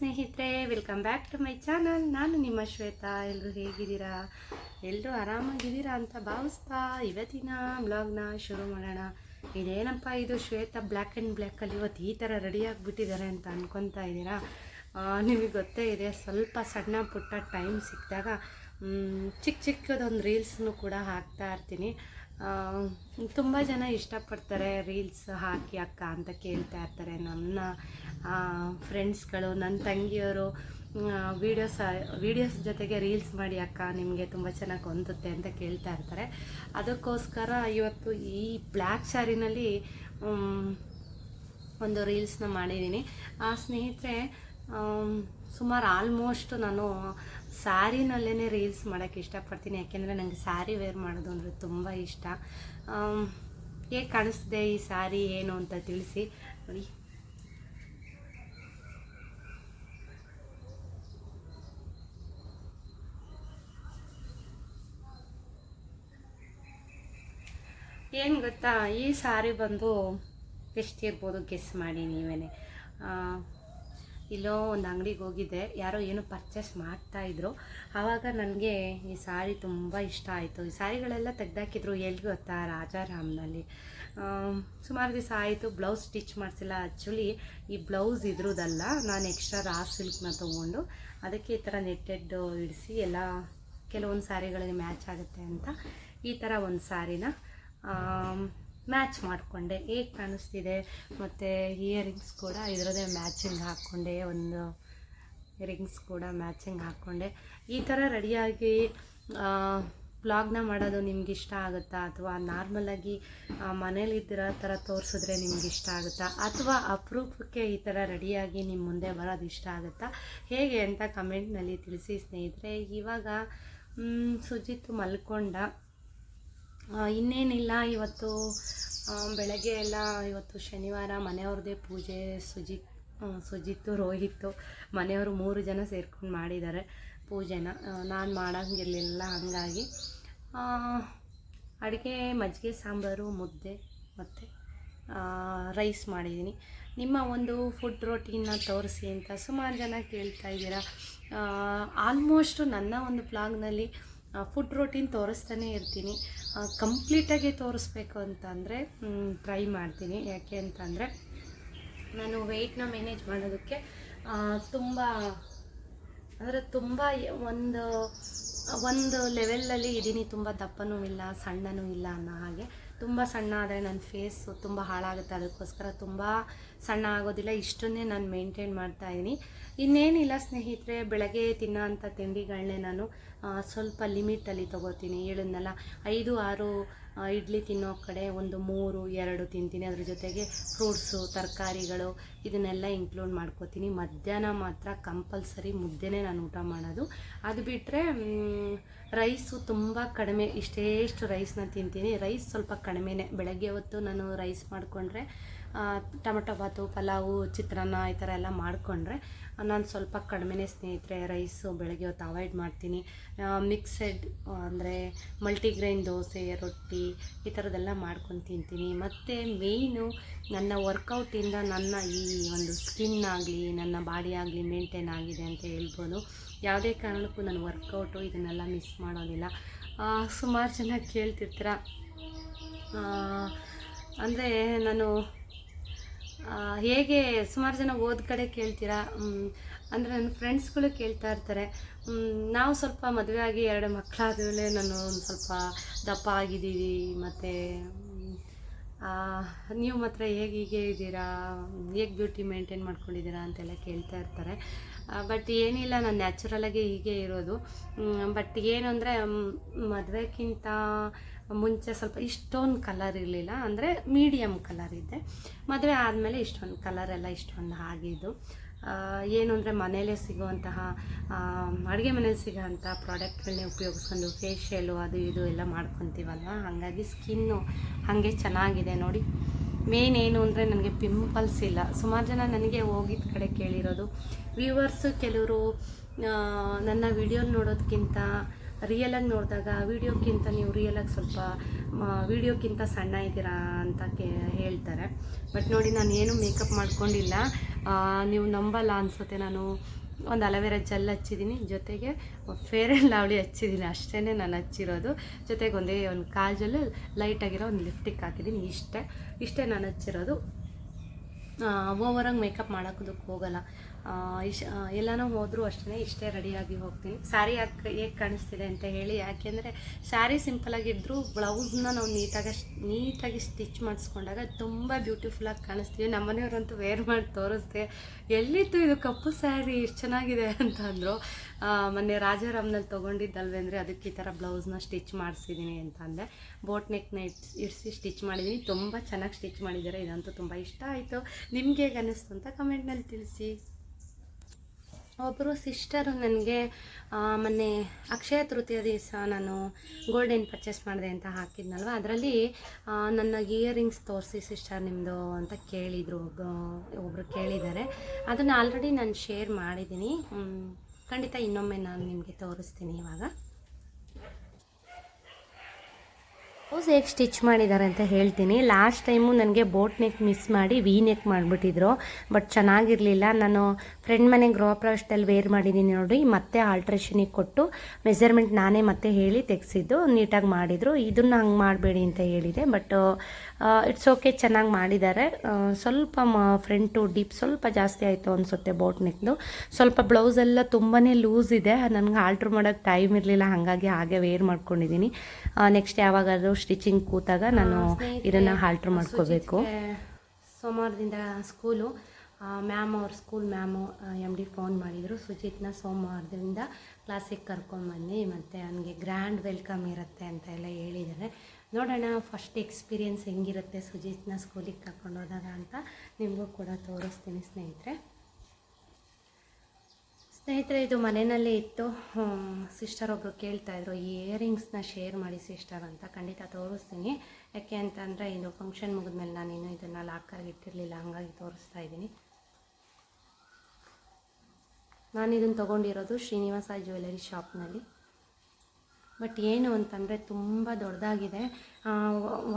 ಸ್ನೇಹಿತರೆ welcome back to my channel ನಾನು ನಿಮ್ಮ ಶ್ವೇತಾ. ಎಲ್ಲರೂ ಹೇಗಿದ್ದೀರಾ? ಎಲ್ಲರೂ ಆರಾಮಾಗಿದ್ದೀರಾ ಅಂತ ಭಾವಿಸ್ತಾ ಇವತ್ತಿನ ಬ್ಲಾಗ್ನ ಶುರು ಮಾಡೋಣ. ಇದೇನಪ್ಪ ಇದು? ಶ್ವೇತಾ ಬ್ಲ್ಯಾಕ್ ಆ್ಯಂಡ್ ಬ್ಲ್ಯಾಕಲ್ಲಿ ಇವತ್ತು ಈ ಥರ ರೆಡಿ ಆಗಿಬಿಟ್ಟಿದ್ದಾರೆ ಅಂತ ಅಂದ್ಕೊತಾ ಇದ್ದೀರಾ? ನಿಮಗೆ ಗೊತ್ತೇ ಇದೆ, ಸ್ವಲ್ಪ ಸಣ್ಣ ಪುಟ್ಟ ಟೈಮ್ ಸಿಕ್ಕಿದಾಗ ಚಿಕ್ಕ ಚಿಕ್ಕದೊಂದು ರೀಲ್ಸ್ನು ಕೂಡ ಹಾಕ್ತಾ ಇರ್ತೀನಿ. ತುಂಬ ಜನ ಇಷ್ಟಪಡ್ತಾರೆ ರೀಲ್ಸ್ ಹಾಕಿ ಅಕ್ಕ ಅಂತ ಕೇಳ್ತಾ ಇರ್ತಾರೆ. ನನ್ನ ಫ್ರೆಂಡ್ಸ್ಗಳು ನನ್ನ ತಂಗಿಯವರು ವೀಡಿಯೋಸ್ ವೀಡಿಯೋಸ್ ಜೊತೆಗೆ ರೀಲ್ಸ್ ಮಾಡಿ ಅಕ್ಕ, ನಿಮಗೆ ತುಂಬ ಚೆನ್ನಾಗಿ ಹೊಂದುತ್ತೆ ಅಂತ ಕೇಳ್ತಾ ಇರ್ತಾರೆ. ಅದಕ್ಕೋಸ್ಕರ ಇವತ್ತು ಈ ಬ್ಲ್ಯಾಕ್ ಸ್ಯಾರಿನಲ್ಲಿ ಒಂದು ರೀಲ್ಸ್ನ ಮಾಡಿದ್ದೀನಿ. ಆ ಸ್ನೇಹಿತರೆ ಸುಮಾರು ಆಲ್ಮೋಸ್ಟ್ ನಾನು ಸ್ಯಾರಿನಲ್ಲೇ ರೀಲ್ಸ್ ಮಾಡೋಕ್ಕೆ ಇಷ್ಟಪಡ್ತೀನಿ, ಯಾಕೆಂದರೆ ನನಗೆ ಸ್ಯಾರಿ ವೇರ್ ಮಾಡೋದು ಅಂದರೆ ತುಂಬ ಇಷ್ಟ. ಹೇಗೆ ಕಾಣಿಸ್ತಿದೆ ಈ ಸ್ಯಾರಿ ಏನು ಅಂತ ತಿಳಿಸಿ. ನೋಡಿ. ಏನು ಗೊತ್ತಾ, ಈ ಸ್ಯಾರಿ ಬಂದು ಎಷ್ಟಿರ್ಬೋದು ಗೆಸ್ ಮಾಡಿ ನೀವೇ ಇಲ್ಲೋ ಒಂದು ಅಂಗಡಿಗೆ ಹೋಗಿದ್ದೆ. ಯಾರೋ ಏನೋ ಪರ್ಚೇಸ್ ಮಾಡ್ತಾ ಇದ್ರು. ಆವಾಗ ನನಗೆ ಈ ಸಾರಿ ತುಂಬ ಇಷ್ಟ ಆಯಿತು. ಈ ಸಾರಿಗಳೆಲ್ಲ ತೆಗ್ದಾಕಿದ್ರು ಎಲ್ಲಿ ಗೊತ್ತಾ? ರಾಜಾರಾಮ್ನಲ್ಲಿ. ಸುಮಾರು ದಿವಸ ಆಯಿತು. ಬ್ಲೌಸ್ ಸ್ಟಿಚ್ ಮಾಡಿಸಿಲ್ಲ. ಆ್ಯಕ್ಚುಲಿ ಈ ಬ್ಲೌಸ್ ಇದ್ರದ್ದಲ್ಲ ನಾನು ಎಕ್ಸ್ಟ್ರಾ ರಾ ಸಿಲ್ಕ್ನ ತೊಗೊಂಡು ಅದಕ್ಕೆ ಈ ಥರ ನೆಟ್ಟೆಡ್ ಇಡಿಸಿ ಎಲ್ಲ ಕೆಲವೊಂದು ಸ್ಯಾರಿಗಳಿಗೆ ಮ್ಯಾಚ್ ಆಗುತ್ತೆ ಅಂತ ಈ ಥರ ಒಂದು ಸ್ಯಾರಿನ ಮ್ಯಾಚ್ ಮಾಡಿಕೊಂಡೆ, ಹೇಗೆ ಕಾಣಿಸ್ತಿದೆ ಮತ್ತು ಇಯರಿಂಗ್ಸ್ ಕೂಡ ಇದರದೇ ಮ್ಯಾಚಿಂಗ್ ಹಾಕ್ಕೊಂಡೆ ಒಂದು ಇಯರಿಂಗ್ಸ್ ಕೂಡ ಮ್ಯಾಚಿಂಗ್ ಹಾಕ್ಕೊಂಡೆ ಈ ಥರ ರೆಡಿಯಾಗಿ ಬ್ಲಾಗ್ನ ಮಾಡೋದು ನಿಮ್ಗೆ ಇಷ್ಟ ಆಗುತ್ತಾ? ಅಥವಾ ನಾರ್ಮಲಾಗಿ ಮನೇಲಿದ್ದಿರೋ ಥರ ತೋರಿಸಿದ್ರೆ ನಿಮ್ಗೆ ಇಷ್ಟ ಆಗುತ್ತಾ? ಅಥವಾ ಅಪರೂಪಕ್ಕೆ ಈ ಥರ ರೆಡಿಯಾಗಿ ನಿಮ್ಮ ಮುಂದೆ ಬರೋದು ಇಷ್ಟ ಆಗುತ್ತಾ? ಹೇಗೆ ಅಂತ ಕಮೆಂಟ್ನಲ್ಲಿ ತಿಳಿಸಿ ಸ್ನೇಹಿತರೆ. ಇವಾಗ ಸುಜಿತ್ ಮಲ್ಕೊಂಡ ಇನ್ನೇನಿಲ್ಲ, ಇವತ್ತು ಬೆಳಗ್ಗೆ ಎಲ್ಲ ಇವತ್ತು ಶನಿವಾರ ಮನೆಯವ್ರದ್ದೇ ಪೂಜೆ ಸುಜಿತ್ ಸುಜಿತ್ತು, ರೋಹಿತ್ತು, ಮನೆಯವರು ಮೂರು ಜನ ಸೇರ್ಕೊಂಡು ಮಾಡಿದ್ದಾರೆ ಪೂಜೆನ. ನಾನು ಮಾಡೋಂಗಿರಲಿಲ್ಲ ಹಾಗಾಗಿ. ಅಡುಗೆ, ಮಜ್ಜಿಗೆ, ಸಾಂಬಾರು, ಮುದ್ದೆ ಮತ್ತು ರೈಸ್ ಮಾಡಿದ್ದೀನಿ. ನಿಮ್ಮ ಒಂದು ಫುಡ್ ರೋಟೀನ್ನ ತೋರಿಸಿ ಅಂತ ಸುಮಾರು ಜನ ಕೇಳ್ತಾ ಇದ್ದೀರಾ. ಆಲ್ಮೋಸ್ಟು ನನ್ನ ಒಂದು ಬ್ಲಾಗ್ನಲ್ಲಿ ಫುಡ್ ರೊಟೀನ್ ತೋರಿಸ್ತಾನೆ ಇರ್ತೀನಿ. ಕಂಪ್ಲೀಟಾಗಿ ತೋರಿಸ್ಬೇಕು ಅಂತಂದರೆ ಟ್ರೈ ಮಾಡ್ತೀನಿ. ಯಾಕೆ ಅಂತಂದರೆ, ನಾನು ವೆಯ್ಟ್ನ ಮ್ಯಾನೇಜ್ ಮಾಡೋದಕ್ಕೆ ತುಂಬ, ಅಂದರೆ ತುಂಬ ಒಂದು ಒಂದು ಲೆವೆಲಲ್ಲಿ ಇದ್ದೀನಿ. ತುಂಬ ದಪ್ಪನೂ ಇಲ್ಲ, ಸಣ್ಣನೂ ಇಲ್ಲ ಅನ್ನೋ ಹಾಗೆ. ತುಂಬ ಸಣ್ಣ ಆದರೆ ನನ್ನ ಫೇಸು ತುಂಬ ಹಾಳಾಗುತ್ತೆ. ಅದಕ್ಕೋಸ್ಕರ ತುಂಬ ಸಣ್ಣ ಆಗೋದಿಲ್ಲ, ಇಷ್ಟನ್ನೇ ನಾನು ಮೇಂಟೈನ್ ಮಾಡ್ತಾ ಇದ್ದೀನಿ ಇನ್ನೇನಿಲ್ಲ ಸ್ನೇಹಿತರೆ, ಬೆಳಗ್ಗೆ ತಿನ್ನೋ ಅಂಥ ತಿಂಡಿಗಳನ್ನೇ ನಾನು ಸ್ವಲ್ಪ ಲಿಮಿಟಲ್ಲಿ ತೊಗೋತೀನಿ. ಹೇಳಿದ್ನಲ್ಲ, ಐದು, ಆರು ಇಡ್ಲಿ ತಿನ್ನೋ ಕಡೆ ಒಂದು ಮೂರು, ಎರಡು ತಿಂತೀನಿ. ಅದ್ರ ಜೊತೆಗೆ ಫ್ರೂಟ್ಸು ತರಕಾರಿಗಳು, ಇದನ್ನೆಲ್ಲ ಇನ್ಕ್ಲೂಡ್ ಮಾಡ್ಕೋತೀನಿ. ಮಧ್ಯಾಹ್ನ ಮಾತ್ರ ಕಂಪಲ್ಸರಿ ಮುದ್ದೆನೇ ನಾನು ಊಟ ಮಾಡೋದು. ಅದು ಬಿಟ್ಟರೆ ರೈಸು ತುಂಬ ಕಡಿಮೆ, ಇಷ್ಟೇಷ್ಟು ರೈಸ್ನ ತಿಂತೀನಿ. ರೈಸ್ ಸ್ವಲ್ಪ ಕಡಿಮೆನೇ. ಬೆಳಗ್ಗೆ ಹೊತ್ತು ನಾನು ರೈಸ್ ಮಾಡಿಕೊಂಡ್ರೆ ಟೊಮಟೊ ಭಾತು, ಪಲಾವು, ಚಿತ್ರಾನ್ನ ಈ ಥರ ಎಲ್ಲ ಮಾಡಿಕೊಂಡ್ರೆ ನಾನು ಸ್ವಲ್ಪ ಕಡಿಮೆನೇ ಸ್ನೇಹಿತರೆ ರೈಸು ಬೆಳಗ್ಗೆ ಹೊತ್ತು ಅವಾಯ್ಡ್ ಮಾಡ್ತೀನಿ. ಮಿಕ್ಸೆಡ್ ಅಂದರೆ ಮಲ್ಟಿಗ್ರೈನ್ ದೋಸೆ, ರೊಟ್ಟಿ ಈ ಥರದ್ದೆಲ್ಲ ಮಾಡ್ಕೊಂಡು ತಿಂತೀನಿ. ಮತ್ತು ಮೇಯ್ನು ನನ್ನ ವರ್ಕೌಟಿಂದ ನನ್ನ ಈ ಒಂದು ಸ್ಕಿನ್ ಆಗಲಿ ನನ್ನ ಬಾಡಿ ಆಗಲಿ ಮೇಂಟೈನ್ ಆಗಿದೆ ಅಂತ ಹೇಳ್ಬೋದು. ಯಾವುದೇ ಕಾರಣಕ್ಕೂ ನಾನು ವರ್ಕೌಟು ಇದನ್ನೆಲ್ಲ ಮಿಸ್ ಮಾಡೋದಿಲ್ಲ. ಸುಮಾರು ಜನ ಕೇಳ್ತಿರ್ತೀರ? ಅಂದರೆ ನಾನು ಹೇಗೆ ಸುಮಾರು ಜನ ಓದ್ ಕಡೆ ಕೇಳ್ತೀರಾ? ಅಂದರೆ ನನ್ನ ಫ್ರೆಂಡ್ಸ್ಗಳು ಕೇಳ್ತಾ ಇರ್ತಾರೆ. ನಾವು ಸ್ವಲ್ಪ ಮದುವೆ ಆಗಿ ಎರಡು ಮಕ್ಕಳಾದಮೇಲೆ ನಾನು ಒಂದು ಸ್ವಲ್ಪ ದಪ್ಪ ಆಗಿದ್ದೀವಿ, ಮತ್ತು ನೀವು ಮಾತ್ರ ಹೇಗೆ ಹೀಗೆ ಇದ್ದೀರಾ? ಹೇಗೆ ಬ್ಯೂಟಿ ಮೇಂಟೈನ್ ಮಾಡ್ಕೊಂಡಿದ್ದೀರಾ ಅಂತೆಲ್ಲ ಕೇಳ್ತಾ ಇರ್ತಾರೆ. ಬಟ್ ಏನಿಲ್ಲ, ನಾನು ನ್ಯಾಚುರಲಾಗಿ ಹೀಗೆ ಇರೋದು. ಬಟ್ ಏನು ಅಂದರೆ ಮದುವೆಗಿಂತ ಮುಂಚೆ ಸ್ವಲ್ಪ ಇಷ್ಟೊಂದು ಕಲರ್ ಇರಲಿಲ್ಲ, ಅಂದರೆ ಮೀಡಿಯಮ್ ಕಲರ್ ಇದೆ. ಮದುವೆ ಆದಮೇಲೆ ಇಷ್ಟೊಂದು ಕಲರ್ ಎಲ್ಲ ಇಷ್ಟೊಂದು ಆಗಿದ್ದು. ಏನು ಅಂದರೆ ಮನೇಲೇ ಸಿಗುವಂತಹ ಅಡುಗೆ ಮನೇಲಿ ಸಿಗೋವಂಥ ಪ್ರಾಡಕ್ಟ್ಗಳನ್ನೇ ಉಪಯೋಗಿಸ್ಕೊಂಡು ಫೇಶಿಯಲು ಅದು ಇದು ಎಲ್ಲ ಮಾಡ್ಕೊತೀವಲ್ವ? ಹಾಗಾಗಿ ಸ್ಕಿನ್ನು ಹಾಗೆ ಚೆನ್ನಾಗಿದೆ ನೋಡಿ. ಮೇನ್ ಏನು ಅಂದರೆ ನನಗೆ ಪಿಂಪಲ್ಸ್ ಇಲ್ಲ. ಸುಮಾರು ಜನ ನನಗೆ ಹೋಗಿದ್ದ ಕಡೆ ಕೇಳಿರೋದು ವ್ಯೂವರ್ಸು ಕೆಲವರು ನನ್ನ ವಿಡಿಯೋ ನೋಡೋದಕ್ಕಿಂತ ರಿಯಲಾಗಿ ನೋಡಿದಾಗ ವೀಡಿಯೋಕ್ಕಿಂತ ನೀವು ರಿಯಲಾಗಿ ಸ್ವಲ್ಪ ವೀಡಿಯೋಕ್ಕಿಂತ ಸಣ್ಣ ಇದ್ದೀರಾ ಅಂತ ಕೇ, ಹೇಳ್ತಾರೆ. ಬಟ್ ನೋಡಿ ನಾನು ಏನು ಮೇಕಪ್ ಮಾಡ್ಕೊಂಡಿಲ್ಲ. ನೀವು ನಂಬಲ್ಲ ಅನಿಸುತ್ತೆ ನಾನು ಒಂದು ಅಲವೇರ ಜೆಲ್ ಹಚ್ಚಿದ್ದೀನಿ ಜೊತೆಗೆ ಫೇರ್ ಆ್ಯಂಡ್ ಲವ್ಲಿ ಹಚ್ಚಿದ್ದೀನಿ ಅಷ್ಟೇ ನಾನು ಹಚ್ಚಿರೋದು. ಜೊತೆಗೆ ಒಂದೇ ಒಂದು ಕಾಜಲ್ಲು ಲೈಟಾಗಿರೋ ಒಂದು ಲಿಫ್ಟಿಕ್ ಹಾಕಿದ್ದೀನಿ ಇಷ್ಟೇ ಇಷ್ಟೇ ನಾನು ಹಚ್ಚಿರೋದು. ಓವರಾಗಿ ಮೇಕಪ್ ಮಾಡೋಕ್ಕೋದಕ್ಕೆ ಹೋಗಲ್ಲ. ಇಶ್ ಎಲ್ಲನೂ ಹೋದರೂ ಅಷ್ಟೇ ಇಷ್ಟೇ ರೆಡಿಯಾಗಿ ಹೋಗ್ತೀನಿ. ಸ್ಯಾರಿ ಯಾಕೆ ಹೇಗೆ ಕಾಣಿಸ್ತಿದೆ ಅಂತ ಹೇಳಿ, ಯಾಕೆಂದರೆ ಸ್ಯಾರಿ ಸಿಂಪಲಾಗಿದ್ದರೂ ಬ್ಲೌಸ್ನ ನಾವು ನೀಟಾಗಿ ನೀಟಾಗಿ ಸ್ಟಿಚ್ ಮಾಡಿಸ್ಕೊಂಡಾಗ ತುಂಬ ಬ್ಯೂಟಿಫುಲ್ಲಾಗಿ ಕಾಣಿಸ್ತೀವಿ ನಮ್ಮ ಮನೆಯವ್ರಂತೂ ವೇರ್ ಮಾಡಿ ತೋರಿಸ್ದೆ, ಎಲ್ಲಿತ್ತು ಇದು ಕಪ್ಪು ಸ್ಯಾರಿ ಎಷ್ಟು ಚೆನ್ನಾಗಿದೆ ಅಂತ ಅಂದರು ಮೊನ್ನೆ ರಾಜಾರಾಮ್ನಲ್ಲಿ ತೊಗೊಂಡಿದ್ದಲ್ವೇ ಅಂದರೆ ಅದಕ್ಕೆ ಈ ಥರ ಬ್ಲೌಸ್ನ ಸ್ಟಿಚ್ ಮಾಡಿಸಿದ್ದೀನಿ ಅಂತ ಅಂದೆ. ಬೋಟ್ ನೆಕ್ನ ಇಟ್ಸ್ ಇರಿಸಿ ಸ್ಟಿಚ್ ಮಾಡಿದ್ದೀನಿ ತುಂಬ ಚೆನ್ನಾಗಿ ಸ್ಟಿಚ್ ಮಾಡಿದ್ದಾರೆ. ಇದಂತೂ ತುಂಬ ಇಷ್ಟ ಆಯಿತು. ನಿಮ್ಗೆ ಹೇಗೆ ಅನ್ನಿಸ್ತು ಅಂತ ಕಮೆಂಟ್ನಲ್ಲಿ ತಿಳಿಸಿ. ಒಬ್ಬರು ಸಿಸ್ಟರು ನನಗೆ ಮೊನ್ನೆ ಅಕ್ಷಯ ತೃತೀಯ ದಿವಸ ನಾನು ಗೋಲ್ಡನ್ ಪರ್ಚೇಸ್ ಮಾಡಿದೆ ಅಂತ ಹಾಕಿದ್ನಲ್ವ? ಅದರಲ್ಲಿ ನನ್ನ ಇಯರಿಂಗ್ಸ್ ತೋರಿಸಿ ಸಿಸ್ಟರ್ ನಿಮ್ಮದು ಅಂತ ಕೇಳಿದರು. ಒಬ್ಬ ಒಬ್ಬರು ಕೇಳಿದ್ದಾರೆ. ಅದನ್ನು ಆಲ್ರೆಡಿ ನಾನು ಶೇರ್ ಮಾಡಿದ್ದೀನಿ. ಖಂಡಿತ ಇನ್ನೊಮ್ಮೆ ನಾನು ನಿಮಗೆ ತೋರಿಸ್ತೀನಿ ಇವಾಗ. ಬ್ಲೌಸ್ ಹೇಗೆ ಸ್ಟಿಚ್ ಮಾಡಿದ್ದಾರೆ ಅಂತ ಹೇಳ್ತೀನಿ. ಲಾಸ್ಟ್ ಟೈಮು ನನಗೆ ಬೋಟ್ ನೆಕ್ ಮಿಸ್ ಮಾಡಿ ವಿ ನೆಕ್ ಮಾಡಿಬಿಟ್ಟಿದ್ರು, ಬಟ್ ಚೆನ್ನಾಗಿರಲಿಲ್ಲ. ನಾನು ಫ್ರೆಂಡ್ ಮನೆ ಗೃಹ ಪ್ರವೇಶದಲ್ಲಿ ವೇರ್ ಮಾಡಿದ್ದೀನಿ ನೋಡಿ ಮತ್ತೆ ಆಲ್ಟ್ರೇಷನಿಗೆ ಕೊಟ್ಟು ಮೆಜರ್ಮೆಂಟ್ ನಾನೇ ಮತ್ತೆ ಹೇಳಿ ತೆಗೆಸಿದ್ದು, ನೀಟಾಗಿ ಮಾಡಿದರು. ಇದನ್ನು ಹಂಗೆ ಮಾಡಬೇಡಿ ಅಂತ ಹೇಳಿದೆ, ಬಟ್ ಇಟ್ಸ್ ಓಕೆ ಚೆನ್ನಾಗಿ ಮಾಡಿದ್ದಾರೆ. ಸ್ವಲ್ಪ ಮ ಫ್ರಂಟು ಡೀಪ್ ಸ್ವಲ್ಪ ಜಾಸ್ತಿ ಆಯಿತು ಅನಿಸುತ್ತೆ ಬೋಟ್ ನೆಕ್ದು. ಸ್ವಲ್ಪ ಬ್ಲೌಸ್ ಎಲ್ಲ ತುಂಬಾ ಲೂಸ್ ಇದೆ. ನನಗೆ ಆಲ್ಟ್ರ್ ಮಾಡೋಕ್ಕೆ ಟೈಮ್ ಇರಲಿಲ್ಲ, ಹಾಗಾಗಿ ಹಾಗೆ ವೇರ್ ಮಾಡ್ಕೊಂಡಿದ್ದೀನಿ. ನೆಕ್ಸ್ಟ್ ಯಾವಾಗಾದರೂ ಸ್ಟಿಚಿಂಗ್ ಕೂತಾಗ ನಾನು ಇದನ್ನು ಹಾಲ್ಟ್ರ್ ಮಾಡ್ಕೋಬೇಕು. ಸೋಮವಾರದಿಂದ ಸ್ಕೂಲು ಮ್ಯಾಮ್ ಅವ್ರ school ma'am M D phone ಮಾಡಿದರು. ಸುಜಿತ್ನ ಸೋಮವಾರದಿಂದ ಕ್ಲಾಸಿಗೆ ಕರ್ಕೊಂಡ್ಬನ್ನಿ ಮತ್ತು ಅವ್ನಿಗೆ ಗ್ರ್ಯಾಂಡ್ ವೆಲ್ಕಮ್ ಇರುತ್ತೆ ಅಂತ ಎಲ್ಲ ಹೇಳಿದ್ದಾರೆ ನೋಡೋಣ ಫಸ್ಟ್ ಎಕ್ಸ್ಪೀರಿಯೆನ್ಸ್ ಹೆಂಗಿರುತ್ತೆ ಸುಜಿತ್ನ ಸ್ಕೂಲಿಗೆ ಕರ್ಕೊಂಡೋದಾಗ ಅಂತ ನಿಮಗೂ ಕೂಡ ತೋರಿಸ್ತೀನಿ ಸ್ನೇಹಿತರೆ. ಸ್ನೇಹಿತರೆ, ಇದು ಮನೆಯಲ್ಲೇ ಇತ್ತು. ಸಿಸ್ಟರ್ ಒಬ್ಬರು ಕೇಳ್ತಾ ಇದ್ರು, ಈ ಇಯರಿಂಗ್ಸ್ನ ಶೇರ್ ಮಾಡಿ ಸಿಸ್ಟರ್ ಅಂತ. ಖಂಡಿತ ತೋರಿಸ್ತೀನಿ. ಯಾಕೆ ಅಂತಂದರೆ, ಇದು ಫಂಕ್ಷನ್ ಮುಗಿದ್ಮೇಲೆ ನಾನೇನು ಇದನ್ನು ಲಾಕಾಗಿ ಇಟ್ಟಿರಲಿಲ್ಲ, ಹಾಗಾಗಿ ತೋರಿಸ್ತಾ ಇದ್ದೀನಿ. ನಾನು ಇದನ್ನು ತೊಗೊಂಡಿರೋದು ಶ್ರೀನಿವಾಸ ಜ್ಯುವೆಲರಿ ಶಾಪ್ನಲ್ಲಿ ಬಟ್ ಏನು ಅಂತಂದರೆ, ತುಂಬ ದೊಡ್ಡದಾಗಿದೆ.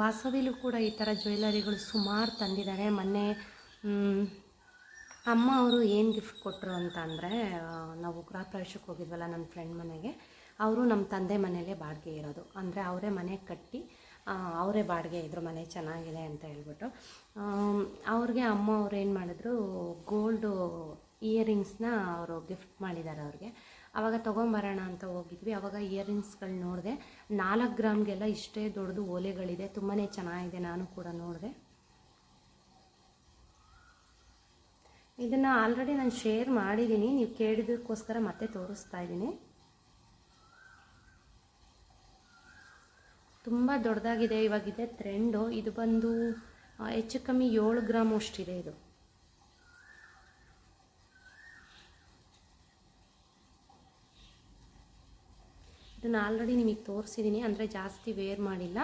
ವಾಸವಿಲೂ ಕೂಡ ಈ ಥರ ಜ್ಯುವೆಲರಿಗಳು ಸುಮಾರು ತಂದಿದ್ದಾರೆ. ಮೊನ್ನೆ ಅಮ್ಮ ಅವರು ಏನು ಗಿಫ್ಟ್ ಕೊಟ್ಟರು ಅಂತ ಅಂದರೆ ನಾವು ಗೃಹ ಪ್ರವೇಶಕ್ಕೆ ಹೋಗಿದ್ವಲ್ಲ ನನ್ನ ಫ್ರೆಂಡ್ ಮನೆಗೆ, ಅವರು ನಮ್ಮ ತಂದೆ ಮನೆಯಲ್ಲೇ ಬಾಡಿಗೆ ಇರೋದು. ಅಂದರೆ ಅವರೇ ಮನೆ ಕಟ್ಟಿ ಅವರೇ ಬಾಡಿಗೆ ಇದ್ರು, ಮನೆ ಚೆನ್ನಾಗಿದೆ ಅಂತ ಹೇಳ್ಬಿಟ್ಟು. ಅವ್ರಿಗೆ ಅಮ್ಮ ಅವ್ರು ಏನು ಮಾಡಿದ್ರು ಗೋಲ್ಡು ಇಯರಿಂಗ್ಸ್ನ ಅವರು ಗಿಫ್ಟ್ ಮಾಡಿದ್ದಾರೆ ಅವ್ರಿಗೆ. ಆವಾಗ ತೊಗೊಂಬರೋಣ ಅಂತ ಹೋಗಿದ್ವಿ. ಆವಾಗ ಇಯರಿಂಗ್ಸ್ಗಳು ನೋಡಿದೆ, ನಾಲ್ಕು ಗ್ರಾಮ್ಗೆಲ್ಲ ಇಷ್ಟೇ ದೊಡ್ಡದು ಓಲೆಗಳಿದೆ ತುಂಬಾ ಚೆನ್ನಾಗಿದೆ, ನಾನು ಕೂಡ ನೋಡಿದೆ. ಇದನ್ನು ಆಲ್ರೆಡಿ ನಾನು ಶೇರ್ ಮಾಡಿದ್ದೀನಿ ನೀವು ಕೇಳಿದಕ್ಕೋಸ್ಕರ ಮತ್ತೆ ತೋರಿಸ್ತಾ ಇದ್ದೀನಿ ತುಂಬ ದೊಡ್ಡದಾಗಿದೆ. ಇವಾಗಿದೆ ಟ್ರೆಂಡು ಇದು ಬಂದು ಹೆಚ್ಚು ಕಮ್ಮಿ ಏಳು ಗ್ರಾಮ್ ಅಷ್ಟಿದೆ ಇದು. ಇದನ್ನು ಆಲ್ರೆಡಿ ನಿಮಗೆ ತೋರಿಸಿದ್ದೀನಿ ಅಂದರೆ ಜಾಸ್ತಿ ವೇರ್ ಮಾಡಿಲ್ಲ.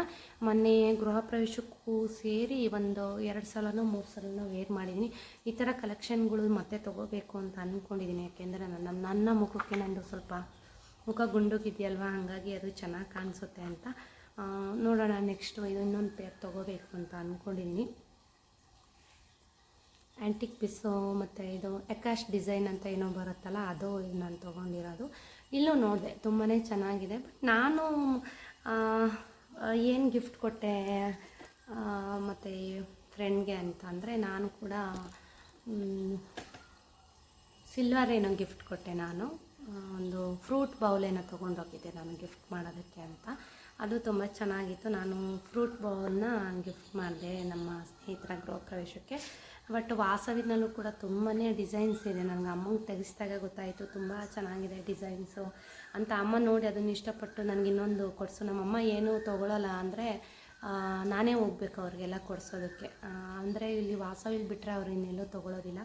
ಮೊನ್ನೆ ಗೃಹ ಪ್ರವೇಶಕ್ಕೂ ಸೇರಿ ಒಂದು ಎರಡು ಸಲನೋ ಮೂರು ಸಲನೋ ವೇರ್ ಮಾಡಿದ್ದೀನಿ ಈ ಥರ ಕಲೆಕ್ಷನ್ಗಳು ಮತ್ತೆ ತೊಗೋಬೇಕು ಅಂತ ಅಂದ್ಕೊಂಡಿದ್ದೀನಿ ಯಾಕೆಂದರೆ ನನ್ನ ನನ್ನ ಮುಖಕ್ಕೆ ನಂದು ಸ್ವಲ್ಪ ಮುಖ ಗುಂಡುಗಿದೆಯಲ್ವ? ಹಾಗಾಗಿ ಅದು ಚೆನ್ನಾಗಿ ಕಾಣಿಸುತ್ತೆ ಅಂತ. ನೋಡೋಣ ನೆಕ್ಸ್ಟು ಇದು ಇನ್ನೊಂದು ಪೇರ್ ತೊಗೋಬೇಕು ಅಂತ ಅಂದ್ಕೊಂಡಿದ್ದೀನಿ ಆ್ಯಂಟಿಕ್ ಪಿಸ್ಸು ಮತ್ತು ಇದು ಎಕಾಶ್ ಡಿಸೈನ್ ಅಂತ ಏನೋ ಬರುತ್ತಲ್ಲ, ಅದು ನಾನು ತೊಗೊಂಡಿರೋದು. ಇಲ್ಲೂ ನೋಡಿದೆ ತುಂಬಾ ಚೆನ್ನಾಗಿದೆ. ಬಟ್ ನಾನು ಏನು ಗಿಫ್ಟ್ ಕೊಟ್ಟೆ ಮತ್ತು ಫ್ರೆಂಡ್ಗೆ ಅಂತ ಅಂದರೆ ನಾನು ಕೂಡ ಸಿಲ್ವರ್ ಏನೋ ಗಿಫ್ಟ್ ಕೊಟ್ಟೆ ನಾನು. ಒಂದು ಫ್ರೂಟ್ ಬೌಲ್ ಏನೋ ತೊಗೊಂಡೋಗಿದ್ದೆ ನಾನು ಗಿಫ್ಟ್ ಮಾಡೋದಕ್ಕೆ ಅಂತ. ಅದು ತುಂಬ ಚೆನ್ನಾಗಿತ್ತು. ನಾನು ಫ್ರೂಟ್ ಬೌಲ್ನ ಗಿಫ್ಟ್ ಮಾಡಿದೆ ನಮ್ಮ ಸ್ನೇಹಿತರ ಗೃಹ ಪ್ರವೇಶಕ್ಕೆ. ಬಟ್ ವಾಸವಿನಲ್ಲೂ ಕೂಡ ತುಂಬಾ ಡಿಸೈನ್ಸ್ ಇದೆ. ನನಗೆ ಅಮ್ಮಂಗೆ ತೆಗೆಸಿದಾಗ ಗೊತ್ತಾಯಿತು, ತುಂಬ ಚೆನ್ನಾಗಿದೆ ಡಿಸೈನ್ಸು ಅಂತ ಅಮ್ಮ ನೋಡಿ ಅದನ್ನು ಇಷ್ಟಪಟ್ಟು ನನಗೆ ಇನ್ನೊಂದು ಕೊಡಿಸು. ನಮ್ಮಮ್ಮ ಏನೂ ತೊಗೊಳಲ್ಲ ಅಂದರೆ ನಾನೇ ಹೋಗ್ಬೇಕು ಅವ್ರಿಗೆಲ್ಲ ಕೊಡಿಸೋದಕ್ಕೆ. ಅಂದರೆ ಇಲ್ಲಿ ವಾಸವಿಲ್ ಬಿಟ್ಟರೆ ಅವ್ರು ಇನ್ನೆಲ್ಲೂ ತೊಗೊಳೋದಿಲ್ಲ.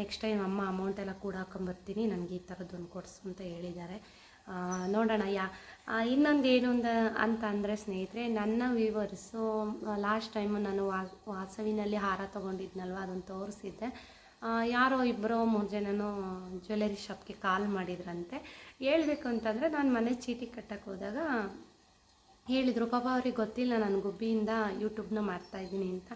ನೆಕ್ಸ್ಟ್ ಟೈಮ್ ಅಮ್ಮ ಅಮೌಂಟ್ ಎಲ್ಲ ಕೂಡ ಹಾಕೊಂಬರ್ತೀನಿ ನನಗೆ ಈ ಥರದ್ದೊಂದು ಕೊಡಿಸು ಅಂತ ಹೇಳಿದ್ದಾರೆ. ನೋಡೋಣ, ಯಾ ಇನ್ನೊಂದು ಏನು ಅಂದ ಅಂತ ಅಂದರೆ ಸ್ನೇಹಿತರೆ, ನನ್ನ ವ್ಯೂವರ್ಸು ಲಾಸ್ಟ್ ಟೈಮು ನಾನು ವಾಸವಿನಲ್ಲಿ ಹಾರ ತೊಗೊಂಡಿದ್ನಲ್ವ ಅದನ್ನು ತೋರಿಸಿದ್ದೆ. ಯಾರೋ ಇಬ್ಬರೋ ಮೂರು ಜನನೂ ಜ್ಯುವೆಲರಿ ಶಾಪ್ಗೆ ಕಾಲ್ ಮಾಡಿದ್ರಂತೆ. ಹೇಳಬೇಕು ಅಂತಂದರೆ, ನಾನು ಮನೆ ಚೀಟಿ ಕಟ್ಟಕ್ಕೆ ಹೋದಾಗ ಹೇಳಿದರು, ಪಾಪ ಅವ್ರಿಗೆ ಗೊತ್ತಿಲ್ಲ, ನಾನು ಗುಬ್ಬಿಯಿಂದ ಯೂಟ್ಯೂಬ್ನ ಮಾಡ್ತಾಯಿದ್ದೀನಿ ಅಂತ.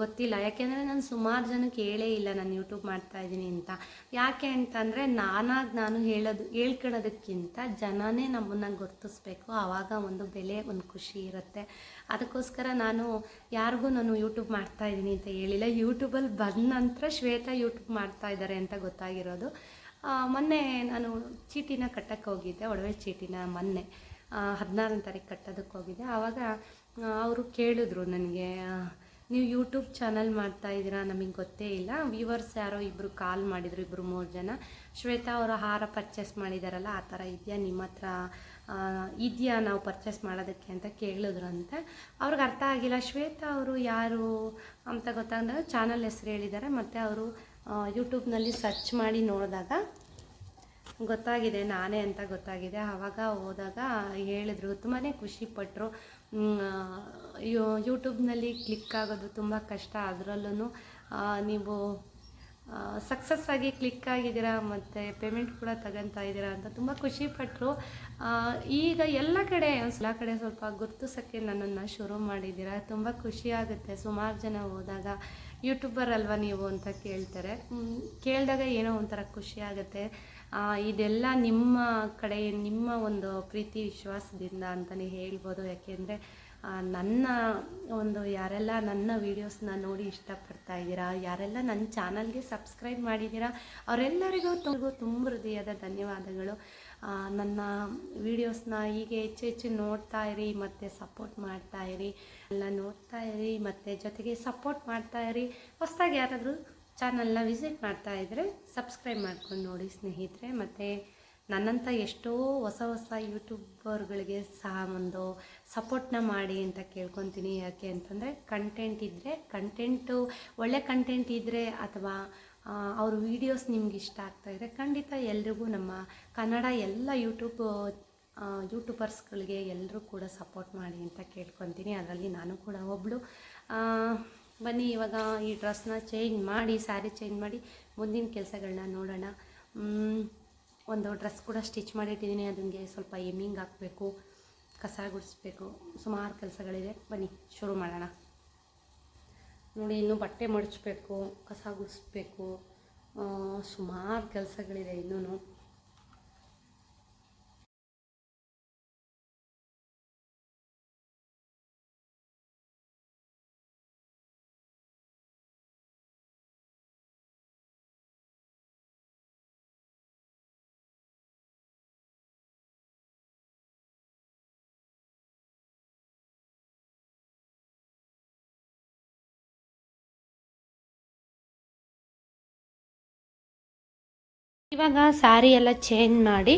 ಗೊತ್ತಿಲ್ಲ. ಯಾಕೆಂದರೆ ನಾನು ಸುಮಾರು ಜನಕ್ಕೆ ಹೇಳೇ ಇಲ್ಲ ನಾನು ಯೂಟ್ಯೂಬ್ ಮಾಡ್ತಾಯಿದ್ದೀನಿ ಅಂತ. ಯಾಕೆ ಅಂತಂದರೆ ನಾನಾಗಿ ನಾನು ಹೇಳೋದು, ಹೇಳ್ಕೊಳ್ಳೋದಕ್ಕಿಂತ ಜನನೇ ನಮ್ಮನ್ನು ಗುರ್ತಿಸ್ಬೇಕು. ಆವಾಗ ಒಂದು ಬೆಲೆ, ಒಂದು ಖುಷಿ ಇರುತ್ತೆ. ಅದಕ್ಕೋಸ್ಕರ ನಾನು ಯಾರಿಗೂ ನಾನು ಯೂಟ್ಯೂಬ್ ಮಾಡ್ತಾಯಿದ್ದೀನಿ ಅಂತ ಹೇಳಿಲ್ಲ. ಯೂಟ್ಯೂಬಲ್ಲಿ ಬಂದ ನಂತರ ಶ್ವೇತಾ ಯೂಟ್ಯೂಬ್ ಮಾಡ್ತಾ ಇದ್ದಾರೆ ಅಂತ ಗೊತ್ತಾಗಿರೋದು. ಮೊನ್ನೆ ನಾನು ಚೀಟಿನ ಕಟ್ಟಕ್ಕೆ ಹೋಗಿದ್ದೆ, ಒಡವೆ ಚೀಟಿನ ಮೊನ್ನೆ. ಹದಿನಾರನೇ ತಾರೀಕು ಕಟ್ಟೋದಕ್ಕೆ ಹೋಗಿದ್ದೆ. ಆವಾಗ ಅವರು ಕೇಳಿದ್ರು ನನಗೆ ನೀವು ಯೂಟ್ಯೂಬ್ ಚಾನಲ್ ಮಾಡ್ತಾ ಇದ್ದೀರಾ ನಮಗೆ ಗೊತ್ತೇ ಇಲ್ಲ. ವ್ಯೂವರ್ಸ್ ಯಾರೋ ಇಬ್ಬರು ಕಾಲ್ ಮಾಡಿದರು ಇಬ್ಬರು ಮೂರು ಜನ. ಶ್ವೇತಾ ಅವರು ಹಾರ ಪರ್ಚೇಸ್ ಮಾಡಿದಾರಲ್ಲ, ಆ ಥರ ಇದೆಯಾ? ನಿಮ್ಮ ಹತ್ರ ಇದೆಯಾ ನಾವು ಪರ್ಚೇಸ್ ಮಾಡೋದಕ್ಕೆ ಅಂತ ಕೇಳಿದ್ರು ಅಂತ ಅವ್ರಿಗೆ ಅರ್ಥ ಆಗಿಲ್ಲ. ಶ್ವೇತಾ ಅವರು ಯಾರು ಅಂತ ಗೊತ್ತಾಗ ಚಾನಲ್ ಹೆಸರು ಹೇಳಿದ್ದಾರೆ ಮತ್ತು ಅವರು ಯೂಟ್ಯೂಬ್ನಲ್ಲಿ ಸರ್ಚ್ ಮಾಡಿ ನೋಡಿದಾಗ ಗೊತ್ತಾಗಿದೆ, ನಾನೇ ಅಂತ ಗೊತ್ತಾಗಿದೆ. ಆವಾಗ ಹೋದಾಗ ಹೇಳಿದ್ರು ತುಂಬಾ ಖುಷಿಪಟ್ಟರು ಯೂಟ್ಯೂಬ್ನಲ್ಲಿ ಕ್ಲಿಕ್ ಆಗೋದು ತುಂಬ ಕಷ್ಟ. ಅದರಲ್ಲೂ ನೀವು ಸಕ್ಸಸ್ ಆಗಿ ಕ್ಲಿಕ್ ಆಗಿದ್ದೀರಾ ಮತ್ತು ಪೇಮೆಂಟ್ ಕೂಡ ತಗೊತಾ ಇದ್ದೀರಾ ಅಂತ ತುಂಬ ಖುಷಿಪಟ್ಟರು ಈಗ ಎಲ್ಲ ಕಡೆ ಎಲ್ಲ ಕಡೆ ಸ್ವಲ್ಪ ಗುರ್ತಿಸೋಕ್ಕೆ ನನ್ನನ್ನು ಶುರು ಮಾಡಿದ್ದೀರಾ? ತುಂಬ ಖುಷಿ ಆಗುತ್ತೆ. ಸುಮಾರು ಜನ ಹೋದಾಗ ಯೂಟ್ಯೂಬರ್ ಅಲ್ವಾ ನೀವು ಅಂತ ಕೇಳ್ತಾರೆ. ಕೇಳಿದಾಗ ಏನೋ ಒಂಥರ ಖುಷಿ ಆಗುತ್ತೆ. ಆ, ಇದೆಲ್ಲ ನಿಮ್ಮ ಕಡೆ, ನಿಮ್ಮ ಒಂದು ಪ್ರೀತಿ, ವಿಶ್ವಾಸದಿಂದ ಅಂತಲೇ ಹೇಳ್ಬೋದು. ಯಾಕೆಂದರೆ ನನ್ನ ಒಂದು, ಯಾರೆಲ್ಲ ನನ್ನ ವೀಡಿಯೋಸ್ನ ನೋಡಿ ಇಷ್ಟಪಡ್ತಾ ಇದ್ದೀರಾ, ಯಾರೆಲ್ಲ ನನ್ನ ಚಾನಲ್ಗೆ ಸಬ್ಸ್ಕ್ರೈಬ್ ಮಾಡಿದ್ದೀರಾ, ಅವರೆಲ್ಲರಿಗೂ ತುಂಬ ತುಂಬ ಹೃದಯದ ಧನ್ಯವಾದಗಳು. ನನ್ನ ವೀಡಿಯೋಸ್ನ ಹೀಗೆ ಹೆಚ್ಚು ಹೆಚ್ಚು ನೋಡ್ತಾ ಇರಿ, ಮತ್ತು ಸಪೋರ್ಟ್ ಮಾಡ್ತಾ ಇರಿ, ಎಲ್ಲ ನೋಡ್ತಾ ಇರಿ, ಮತ್ತು ಜೊತೆಗೆ ಸಪೋರ್ಟ್ ಮಾಡ್ತಾ ಇರಿ. ಹೊಸದಾಗಿ ಯಾರಾದರೂ ಚಾನಲ್ನ ವಿಸಿಟ್ ಮಾಡ್ತಾ ಇದ್ದರೆ ಸಬ್ಸ್ಕ್ರೈಬ್ ಮಾಡ್ಕೊಂಡು ನೋಡಿ ಸ್ನೇಹಿತರೆ. ಮತ್ತು ನನ್ನಂಥ ಎಷ್ಟೋ ಹೊಸ ಹೊಸ ಯೂಟ್ಯೂಬರ್ಗಳಿಗೆ ಸಹ ಒಂದು ಸಪೋರ್ಟ್ನ ಮಾಡಿ ಅಂತ ಕೇಳ್ಕೊತೀನಿ. ಯಾಕೆ ಅಂತಂದರೆ ಕಂಟೆಂಟ್ ಇದ್ದರೆ ಕಂಟೆಂಟು ಒಳ್ಳೆ ಕಂಟೆಂಟ್ ಇದ್ದರೆ ಅಥವಾ ಅವ್ರ ವೀಡಿಯೋಸ್ ನಿಮ್ಗೆ ಇಷ್ಟ ಇದ್ದರೆ ಖಂಡಿತ ಎಲ್ರಿಗೂ ನಮ್ಮ ಕನ್ನಡ ಎಲ್ಲ ಯೂಟ್ಯೂಬ್ ಯೂಟ್ಯೂಬರ್ಸ್ಗಳಿಗೆ ಎಲ್ಲರೂ ಕೂಡ ಸಪೋರ್ಟ್ ಮಾಡಿ ಅಂತ ಕೇಳ್ಕೊತೀನಿ. ಅದರಲ್ಲಿ ನಾನು ಕೂಡ ಒಬ್ಬಳು ಬನ್ನಿ, ಇವಾಗ ಈ ಡ್ರೆಸ್ನ ಚೇಂಜ್ ಮಾಡಿ ಸ್ಯಾರಿ ಚೇಂಜ್ ಮಾಡಿ ಮುಂದಿನ ಕೆಲಸಗಳನ್ನ ನೋಡೋಣ. ಒಂದು ಡ್ರೆಸ್ ಕೂಡ ಸ್ಟಿಚ್ ಮಾಡಿಟ್ಟಿದ್ದೀನಿ. ಅದಕ್ಕೆ ಸ್ವಲ್ಪ ಎಮ್ಮಿಂಗ್ ಹಾಕಬೇಕು, ಕಸ ಗುಡಿಸ್ಬೇಕು. ಸುಮಾರು ಕೆಲಸಗಳಿದೆ. ಬನ್ನಿ, ಶುರು ಮಾಡೋಣ. ನೋಡಿ, ಇನ್ನೂ ಬಟ್ಟೆ ಮಡಚಬೇಕು, ಕಸ ಗುಡಿಸ್ಬೇಕು. ಸುಮಾರು ಕೆಲಸಗಳಿದೆ ಇನ್ನೂ ಇವಾಗ ಸ್ಯಾರಿ ಎಲ್ಲ ಚೇಂಜ್ ಮಾಡಿ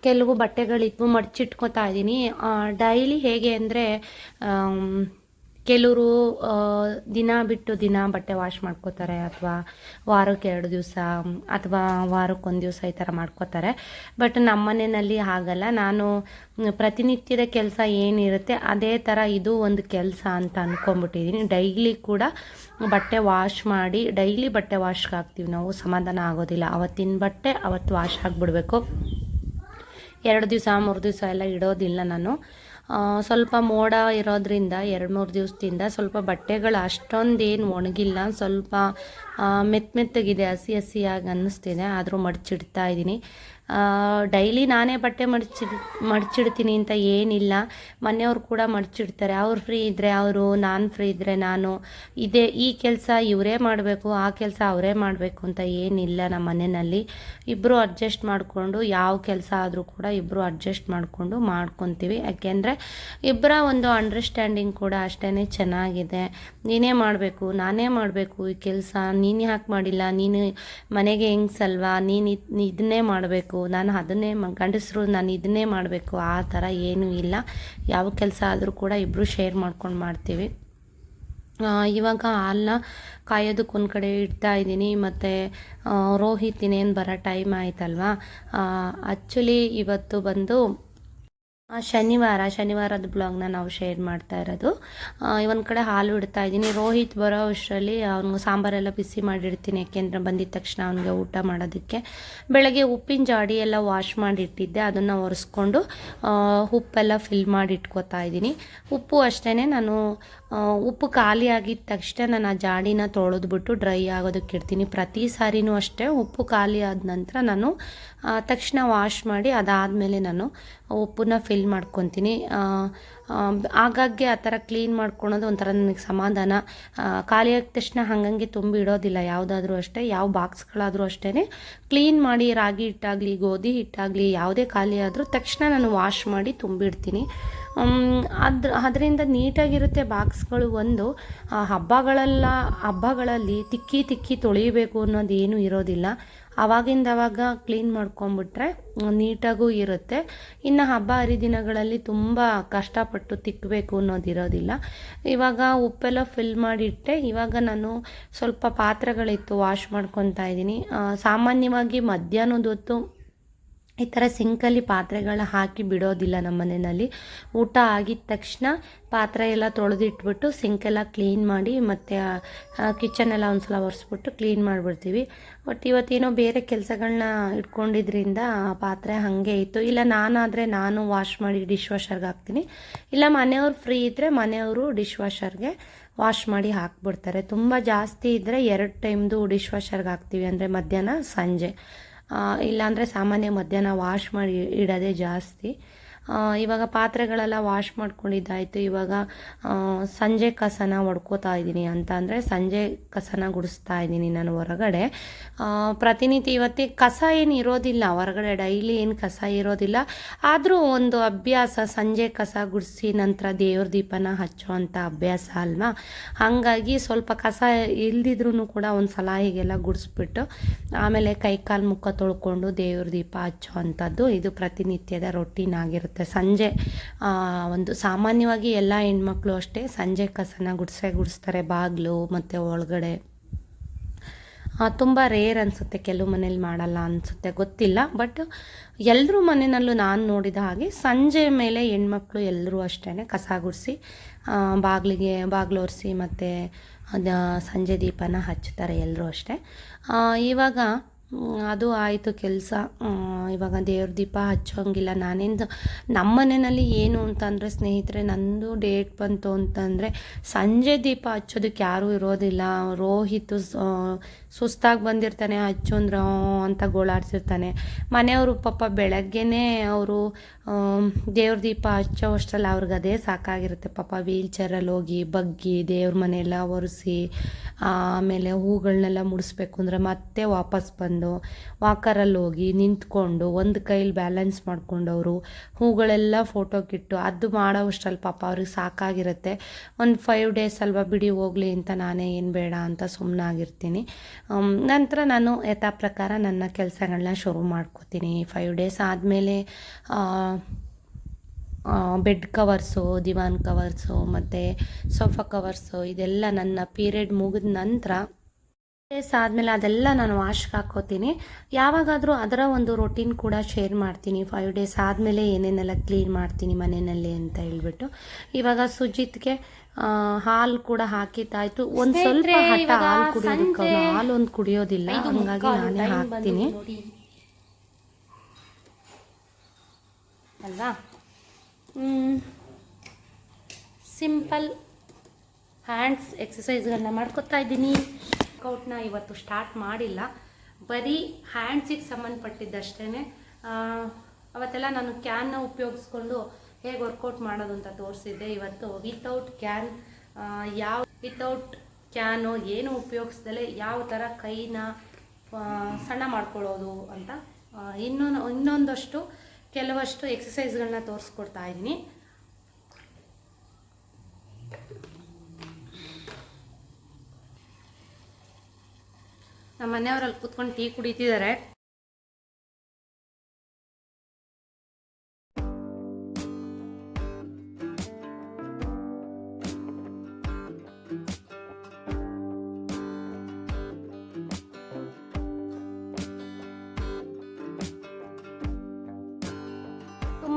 ಕೆಲವು ಬಟ್ಟೆಗಳಿದ್ವು ಮಡಚಿಟ್ಕೊತಾ ಇದ್ದೀನಿ ಡೈಲಿ ಹೇಗೆ ಅಂದರೆ ಕೆಲವರು ದಿನ ಬಿಟ್ಟು ದಿನ ಬಟ್ಟೆ ವಾಶ್ ಮಾಡ್ಕೋತಾರೆ ಅಥವಾ ವಾರಕ್ಕೆ ಎರಡು ದಿವಸ, ಅಥವಾ ವಾರಕ್ಕೊಂದು ದಿವಸ ಈ ಥರ ಮಾಡ್ಕೋತಾರೆ. ಬಟ್ ನಮ್ಮ ಮನೆಯಲ್ಲಿ ಹಾಗಲ್ಲ. ನಾನು ಪ್ರತಿನಿತ್ಯದ ಕೆಲಸ ಏನಿರುತ್ತೆ ಅದೇ ಥರ ಇದು ಒಂದು ಕೆಲಸ ಅಂತ ಅಂದ್ಕೊಂಬಿಟ್ಟಿದ್ದೀನಿ ಡೈಲಿ ಕೂಡ ಬಟ್ಟೆ ವಾಶ್ ಮಾಡಿ, ಡೈಲಿ ಬಟ್ಟೆ ವಾಶ್ಗೆ ಹಾಕ್ತೀವಿ ನಾವು. ಸಮಾಧಾನ ಆಗೋದಿಲ್ಲ. ಅವತ್ತಿನ ಬಟ್ಟೆ, ಅವತ್ತು ವಾಶ್ ಆಗಿಬಿಡ್ಬೇಕು ಎರಡು ದಿವಸ, ಮೂರು ದಿವಸ ಎಲ್ಲ ಇಡೋದಿಲ್ಲ ನಾನು. ಸ್ವಲ್ಪ ಮೋಡ ಇರೋದ್ರಿಂದ ಎರಡು ಮೂರು ದಿವಸದಿಂದ ಸ್ವಲ್ಪ ಬಟ್ಟೆಗಳು ಅಷ್ಟೊಂದೇನು ಒಣಗಿಲ್ಲ, ಸ್ವಲ್ಪ ಮೆತ್ತ ಮೆತ್ತಗಿದೆ, ಹಸಿ ಹಸಿಯಾಗಿ ಅನ್ನಿಸ್ತಿದೆ, ಆದರೂ ಮಡಚಿಡ್ತಾ ಇದ್ದೀನಿ ಡೈಲಿ ನಾನೇ ಬಟ್ಟೆ ಮಡಚಿ, ಮಡಚಿಡ್ತೀನಿ ಅಂತ ಏನಿಲ್ಲ. ಮನೆಯವ್ರು ಕೂಡ ಮಡಚಿಡ್ತಾರೆ. ಅವ್ರು ಫ್ರೀ ಇದ್ದರೆ ಅವರು, ನಾನು ಫ್ರೀ ಇದ್ದರೆ ನಾನು. ಇದೇ, ಈ ಕೆಲಸ ಇವರೇ ಮಾಡಬೇಕು, ಆ ಕೆಲಸ ಅವರೇ ಮಾಡಬೇಕು ಅಂತ ಏನಿಲ್ಲ ನಮ್ಮ ಮನೆಯಲ್ಲಿ. ಇಬ್ಬರು ಅಡ್ಜಸ್ಟ್ ಮಾಡಿಕೊಂಡು ಯಾವ ಕೆಲಸ ಆದರೂ ಕೂಡ ಇಬ್ಬರು ಅಡ್ಜಸ್ಟ್ ಮಾಡಿಕೊಂಡು ಮಾಡ್ಕೊತೀವಿ. ಯಾಕೆಂದರೆ ಇಬ್ಬರ ಒಂದು ಅಂಡರ್ಸ್ಟ್ಯಾಂಡಿಂಗ್ ಕೂಡ ಅಷ್ಟೇ ಚೆನ್ನಾಗಿದೆ. ನೀನೇ ಮಾಡಬೇಕು, ನಾನೇ ಮಾಡಬೇಕು ಈ ಕೆಲಸ. ನೀನು ಯಾಕೆ ಮಾಡಿಲ್ಲ? ನೀನು ಮನೆಗೆ ಹೆಂಗ್ಸಲ್ವಾ ನೀನು ಇದ್- ಇದನ್ನೇ ಮಾಡಬೇಕು. ನಾನು ಅದನ್ನೇ ಗಂಡಸರು ನಾನು ಇದನ್ನೇ ಮಾಡಬೇಕು, ಆ ಥರ ಏನೂ ಇಲ್ಲ. ಯಾವ ಕೆಲಸ ಆದರೂ ಕೂಡ ಇಬ್ಬರು ಶೇರ್ ಮಾಡ್ಕೊಂಡು ಮಾಡ್ತೀವಿ. ಇವಾಗ ಹಾಲನ್ನ ಕಾಯೋದಕ್ಕೆ ಒಂದು ಕಡೆ ಇಡ್ತಾ ಇದ್ದೀನಿ. ಮತ್ತು ರೋಹಿತ್ ಇನ್ನೇನು ಬರೋ ಟೈಮ್ ಆಯ್ತಲ್ವಾ? ಆ್ಯಕ್ಚುಲಿ ಇವತ್ತು ಬಂದು ಶನಿವಾರ, ಶನಿವಾರದ ಬ್ಲಾಗ್ನ ನಾವು ಶೇರ್ ಮಾಡ್ತಾ ಇರೋದು. ಒಂದು ಕಡೆ ಹಾಲು ಇಡ್ತಾ ಇದ್ದೀನಿ. ರೋಹಿತ್ ಬರೋ ಅಷ್ಟರಲ್ಲಿ ಅವ್ನಿಗೆ ಸಾಂಬಾರೆಲ್ಲ ಬಿಸಿ ಮಾಡಿಡ್ತೀನಿ, ಯಾಕೆಂದರೆ ಬಂದಿದ ತಕ್ಷಣ ಅವನಿಗೆ ಊಟ ಮಾಡೋದಕ್ಕೆ. ಬೆಳಗ್ಗೆ ಉಪ್ಪಿನ ಜಾಡಿ ಎಲ್ಲ ವಾಶ್ ಮಾಡಿ ಇಟ್ಟಿದ್ದೆ ಅದನ್ನು ಒರೆಸ್ಕೊಂಡು ಉಪ್ಪೆಲ್ಲ ಫಿಲ್ ಮಾಡಿ ಇಟ್ಕೋತಾ ಇದ್ದೀನಿ. ಉಪ್ಪು ಅಷ್ಟೇ ನಾನು ಉಪ್ಪು ಖಾಲಿ ಆಗಿದ ತಕ್ಷಣ ನಾನು ಆ ಜಾಡಿನ ತೊಳೆದ್ಬಿಟ್ಟು ಡ್ರೈ ಆಗೋದಕ್ಕೆ ಇಡ್ತೀನಿ. ಪ್ರತಿ ಸಾರಿನೂ ಅಷ್ಟೇ ಉಪ್ಪು ಖಾಲಿ ಆದ ನಂತರ ನಾನು ತಕ್ಷಣ ವಾಶ್ ಮಾಡಿ ಅದಾದಮೇಲೆ ನಾನು ಉಪ್ಪನ್ನ ಫಿಲ್ ಮಾಡ್ಕೊತೀನಿ. ಆಗಾಗ್ಗೆ ಆ ಥರ ಕ್ಲೀನ್ ಮಾಡ್ಕೊಳೋದು ಒಂಥರ ನನಗೆ ಸಮಾಧಾನ. ಖಾಲಿ ಆಗಿದ ತಕ್ಷಣ ಹಾಗಂಗೆ ತುಂಬಿ ಇಡೋದಿಲ್ಲ, ಯಾವುದಾದ್ರೂ ಅಷ್ಟೇ, ಯಾವ ಬಾಕ್ಸ್ಗಳಾದರೂ ಅಷ್ಟೇ ಕ್ಲೀನ್ ಮಾಡಿ ರಾಗಿ ಹಿಟ್ಟಾಗಲಿ, ಗೋಧಿ ಹಿಟ್ಟಾಗಲಿ, ಯಾವುದೇ ಖಾಲಿ ಆದರೂ ತಕ್ಷಣ ನಾನು ವಾಶ್ ಮಾಡಿ ತುಂಬಿಡ್ತೀನಿ. ಅದ್ರ, ಅದರಿಂದ ನೀಟಾಗಿರುತ್ತೆ ಬಾಕ್ಸ್ಗಳು ಒಂದು. ಹಬ್ಬಗಳೆಲ್ಲ, ಹಬ್ಬಗಳಲ್ಲಿ ತಿಕ್ಕಿ ತಿಕ್ಕಿ ತೊಳಿಬೇಕು ಅನ್ನೋದೇನು ಇರೋದಿಲ್ಲ. ಆವಾಗಿಂದ ಅವಾಗ ಕ್ಲೀನ್ ಮಾಡ್ಕೊಂಬಿಟ್ರೆ ನೀಟಾಗೂ ಇರುತ್ತೆ. ಇನ್ನು ಹಬ್ಬ ಹರಿದಿನಗಳಲ್ಲಿ ತುಂಬ ಕಷ್ಟಪಟ್ಟು ತಿಕ್ಕಬೇಕು ಅನ್ನೋದಿರೋದಿಲ್ಲ. ಇವಾಗ ಉಪ್ಪೆಲ್ಲ ಫಿಲ್ ಮಾಡಿಟ್ಟೆ. ಇವಾಗ ನಾನು ಸ್ವಲ್ಪ ಪಾತ್ರೆಗಳಿತ್ತು ವಾಶ್ ಮಾಡ್ಕೊತಾ ಇದ್ದೀನಿ. ಸಾಮಾನ್ಯವಾಗಿ ಮಧ್ಯಾಹ್ನದ ಹೊತ್ತು ಈ ಥರ ಸಿಂಕಲ್ಲಿ ಪಾತ್ರೆಗಳ ಹಾಕಿ ಬಿಡೋದಿಲ್ಲ ನಮ್ಮ ಮನೆಯಲ್ಲಿ. ಊಟ ಆಗಿದ ತಕ್ಷಣ ಪಾತ್ರೆ ಎಲ್ಲ ತೊಳೆದಿಟ್ಬಿಟ್ಟು ಸಿಂಕೆಲ್ಲ ಕ್ಲೀನ್ ಮಾಡಿ ಮತ್ತು ಕಿಚನ್ ಎಲ್ಲ ಒಂದು ಸಲ ಒರೆಸ್ಬಿಟ್ಟು ಕ್ಲೀನ್ ಮಾಡಿಬಿಡ್ತೀವಿ. ಬಟ್ ಇವತ್ತೇನೋ ಬೇರೆ ಕೆಲಸಗಳನ್ನ ಇಟ್ಕೊಂಡಿದ್ರಿಂದ ಪಾತ್ರೆ ಹಾಗೆ ಇತ್ತು. ಇಲ್ಲ, ನಾನಾದರೆ ನಾನು ವಾಶ್ ಮಾಡಿ ಡಿಶ್ ವಾಷರ್ಗೆ ಹಾಕ್ತೀನಿ. ಇಲ್ಲ, ಮನೆಯವ್ರು ಫ್ರೀ ಇದ್ದರೆ ಮನೆಯವರು ಡಿಶ್ ವಾಷರ್ಗೆ ವಾಶ್ ಮಾಡಿ ಹಾಕ್ಬಿಡ್ತಾರೆ. ತುಂಬ ಜಾಸ್ತಿ ಇದ್ದರೆ ಎರಡು ಟೈಮ್ದು ಡಿಶ್ ವಾಷರ್ಗೆ ಹಾಕ್ತೀವಿ. ಅಂದರೆ ಮಧ್ಯಾಹ್ನ, ಸಂಜೆ. ಇಲ್ಲಾಂದರೆ ಸಾಮಾನ್ಯ ಮಧ್ಯಾಹ್ನ ವಾಶ್ ಮಾಡಿ ಇಡೋದೇ ಜಾಸ್ತಿ. ಇವಾಗ ಪಾತ್ರೆಗಳೆಲ್ಲ ವಾಶ್ ಮಾಡ್ಕೊಂಡಿದ್ದಾಯಿತು. ಇವಾಗ ಸಂಜೆ ಕಸನ ಹೊಡ್ಕೋತಾ ಇದ್ದೀನಿ ಅಂತ ಅಂದರೆ ಸಂಜೆ ಕಸನ ಗುಡಿಸ್ತಾ ಇದ್ದೀನಿ ನಾನು ಹೊರಗಡೆ. ಪ್ರತಿನಿತ್ಯ ಇವತ್ತಿಗೆ ಕಸ ಏನು ಇರೋದಿಲ್ಲ. ಹೊರಗಡೆ ಡೈಲಿ ಏನು ಕಸ ಇರೋದಿಲ್ಲ. ಆದರೂ ಒಂದು ಅಭ್ಯಾಸ, ಸಂಜೆ ಕಸ ಗುಡಿಸಿ ನಂತರ ದೇವ್ರ ದೀಪನ ಹಚ್ಚೋ ಅಂಥ ಅಭ್ಯಾಸ ಅಲ್ವಾ? ಹಾಗಾಗಿ ಸ್ವಲ್ಪ ಕಸ ಇಲ್ದಿದ್ರೂ ಕೂಡ ಒಂದು ಸಲ ಹೀಗೆಲ್ಲ ಗುಡಿಸ್ಬಿಟ್ಟು ಆಮೇಲೆ ಕೈ ಕಾಲು ಮುಖ ತೊಳ್ಕೊಂಡು ದೇವ್ರ ದೀಪ ಹಚ್ಚೋ ಅಂಥದ್ದು ಇದು ಪ್ರತಿನಿತ್ಯದ ರೊಟೀನ್ ಆಗಿರುತ್ತೆ. ಸಂಜೆ ಆ, ಒಂದು ಸಾಮಾನ್ಯವಾಗಿ ಎಲ್ಲ ಹೆಣ್ಮಕ್ಳು ಅಷ್ಟೇ ಸಂಜೆ ಕಸನ ಗುಡಿಸೇ ಗುಡಿಸ್ತಾರೆ ಬಾಗಿಲು ಮತ್ತು ಒಳಗಡೆ. ತುಂಬ ರೇರ್ ಅನಿಸುತ್ತೆ. ಕೆಲವು ಮನೇಲಿ ಮಾಡಲ್ಲ ಅನಿಸುತ್ತೆ. ಗೊತ್ತಿಲ್ಲ ಬಟ್ ಎಲ್ಲರೂ ಮನೆಯಲ್ಲೂ ನಾನು ನೋಡಿದ ಹಾಗೆ ಸಂಜೆ ಮೇಲೆ ಹೆಣ್ಮಕ್ಳು ಎಲ್ಲರೂ ಅಷ್ಟೇ ಕಸ ಗುಡಿಸಿ ಬಾಗಿಲಿಗೆ ಬಾಗಿಲು ಒರೆಸಿ ಮತ್ತು ಸಂಜೆ ದೀಪನ ಹಚ್ಚುತ್ತಾರೆ ಎಲ್ಲರೂ ಅಷ್ಟೇ. ಇವಾಗ ಅದು ಆಯಿತು ಕೆಲಸ. ಇವಾಗ ದೇವ್ರ ದೀಪ ಹಚ್ಚೋಂಗಿಲ್ಲ. ನಾನೇನು ನಮ್ಮ ಮನೆಯಲ್ಲಿ ಏನು ಅಂತಂದರೆ ಸ್ನೇಹಿತರೆ, ನಂದು ಡೇಟ್ ಬಂತು ಅಂತಂದರೆ ಸಂಜೆ ದೀಪ ಹಚ್ಚೋದಕ್ಕೆ ಯಾರೂ ಇರೋದಿಲ್ಲ. ರೋಹಿತ್ ಸುಸ್ತಾಗಿ ಬಂದಿರ್ತಾನೆ, ಅಚ್ಚು ಅಂದ್ರೆ ಅಂತ ಗೋಳಾಡ್ತಿರ್ತಾನೆ. ಮನೆಯವರು ಪಾಪ ಬೆಳಗ್ಗೆನೇ ಅವರು ದೇವ್ರ ದೀಪ ಹಚ್ಚೋ ಅಷ್ಟರಲ್ಲಿ, ಅವ್ರಿಗೆ ಅದೇ ಸಾಕಾಗಿರುತ್ತೆ. ಪಾಪ ವೀಲ್ ಚೇರಲ್ಲಿ ಹೋಗಿ ಬಗ್ಗಿ ದೇವ್ರ ಮನೆಯೆಲ್ಲ ಒರೆಸಿ, ಆಮೇಲೆ ಹೂಗಳನ್ನೆಲ್ಲ ಮುಡಿಸ್ಬೇಕು ಅಂದರೆ ಮತ್ತೆ ವಾಪಸ್ ಬಂದು ವಾಕರಲ್ಲಿ ಹೋಗಿ ನಿಂತ್ಕೊಂಡು ಒಂದು ಕೈಲಿ ಬ್ಯಾಲೆನ್ಸ್ ಮಾಡ್ಕೊಂಡು ಅವರು ಹೂಗಳೆಲ್ಲ ಫೋಟೋಕ್ಕಿಟ್ಟು ಅದು ಮಾಡೋ ಅಷ್ಟರಲ್ಲಿ ಪಾಪ ಅವ್ರಿಗೆ ಸಾಕಾಗಿರುತ್ತೆ. ಒಂದು ಫೈವ್ ಡೇಸ್ ಅಲ್ವಾ, ಬಿಡಿ ಹೋಗಲಿ ಅಂತ ನಾನೇ ಏನು ಬೇಡ ಅಂತ ಸುಮ್ಮನಾಗಿರ್ತೀನಿ ನಂತರ ನಾನು ಯಥಾ ಪ್ರಕಾರ ನನ್ನ ಕೆಲಸಗಳನ್ನ ಶುರು ಮಾಡ್ಕೋತೀನಿ. ಫೈವ್ ಡೇಸ್ ಆದಮೇಲೆ ಬೆಡ್ ಕವರ್ಸು ದಿವಾನ್ ಕವರ್ಸು ಮತ್ತು ಸೋಫಾ ಕವರ್ಸು ಇದೆಲ್ಲ ನನ್ನ ಪೀರಿಯಡ್ ಮುಗಿದ ನಂತರ ಡೇಸ್ ಆದಮೇಲೆ ಅದೆಲ್ಲ ನಾನು ವಾಶ್ಗೆ ಹಾಕೋತೀನಿ ಯಾವಾಗಾದರೂ ಅದರ ಒಂದು ರೊಟೀನ್ ಕೂಡ ಶೇರ್ ಮಾಡ್ತೀನಿ. ಫೈವ್ ಡೇಸ್ ಆದಮೇಲೆ ಏನೇನೆಲ್ಲ ಕ್ಲೀನ್ ಮಾಡ್ತೀನಿ ಮನೆಯಲ್ಲಿ ಅಂತ ಹೇಳ್ಬಿಟ್ಟು. ಇವಾಗ ಸುಜಿತ್ಗೆ ಹಾಲು ಕೂಡ ಹಾಕಿತಾಯ್ತು ಒಂದ್ ಸ್ವಲ್ಪ ಹಠ ಹಾಲು ಕುಡಿಯೋದಕ್ಕೆ ಹಾಲು ಒಂದು ಕುಡಿಯೋದಿಲ್ಲ. ಹಂಗಾಗಿ ನಾನೇ ಹಾಕ್ತೀನಿ. ಅಲ್ವಾ? ಸಿಂಪಲ್ ಹ್ಯಾಂಡ್ಸ್ ಎಕ್ಸಸೈಸ್ಗಳನ್ನ ಮಾಡ್ಕೊತಾ ಇದ್ದೀನಿ. ವರ್ಕೌಟ್ನ ಇವತ್ತು ಸ್ಟಾರ್ಟ್ ಮಾಡಿಲ್ಲ. ಬರೀ ಹ್ಯಾಂಡ್ಸಿಗೆ ಸಂಬಂಧಪಟ್ಟಿದ್ದಷ್ಟೇ ಅವತ್ತೆಲ್ಲ ನಾನು ಕ್ಯಾನ್ನ ಉಪಯೋಗಿಸ್ಕೊಂಡು ಹೇಗೆ ವರ್ಕೌಟ್ ಮಾಡೋದು ಅಂತ ತೋರಿಸಿದ್ದೆ. ಇವತ್ತು ವಿತೌಟ್ ಕ್ಯಾನ್ ಯಾವ ವಿತೌಟ್ ಕ್ಯಾನು ಏನು ಉಪಯೋಗಿಸ್ದಲೇ ಯಾವ ಥರ ಕೈನ ಸಣ್ಣ ಮಾಡ್ಕೊಳ್ಳೋದು ಅಂತ ಇನ್ನೊಂದು ಇನ್ನೊಂದಷ್ಟು, ಕೆಲವಷ್ಟು ಎಕ್ಸಸೈಸ್ಗಳನ್ನ ತೋರಿಸ್ಕೊಡ್ತಾ ಇದ್ದೀನಿ. ನಮ್ಮ ಮನೆಯವರಲ್ಲಿ ಕೂತ್ಕೊಂಡು ಟೀ ಕುಡಿತಿದ್ದಾರೆ.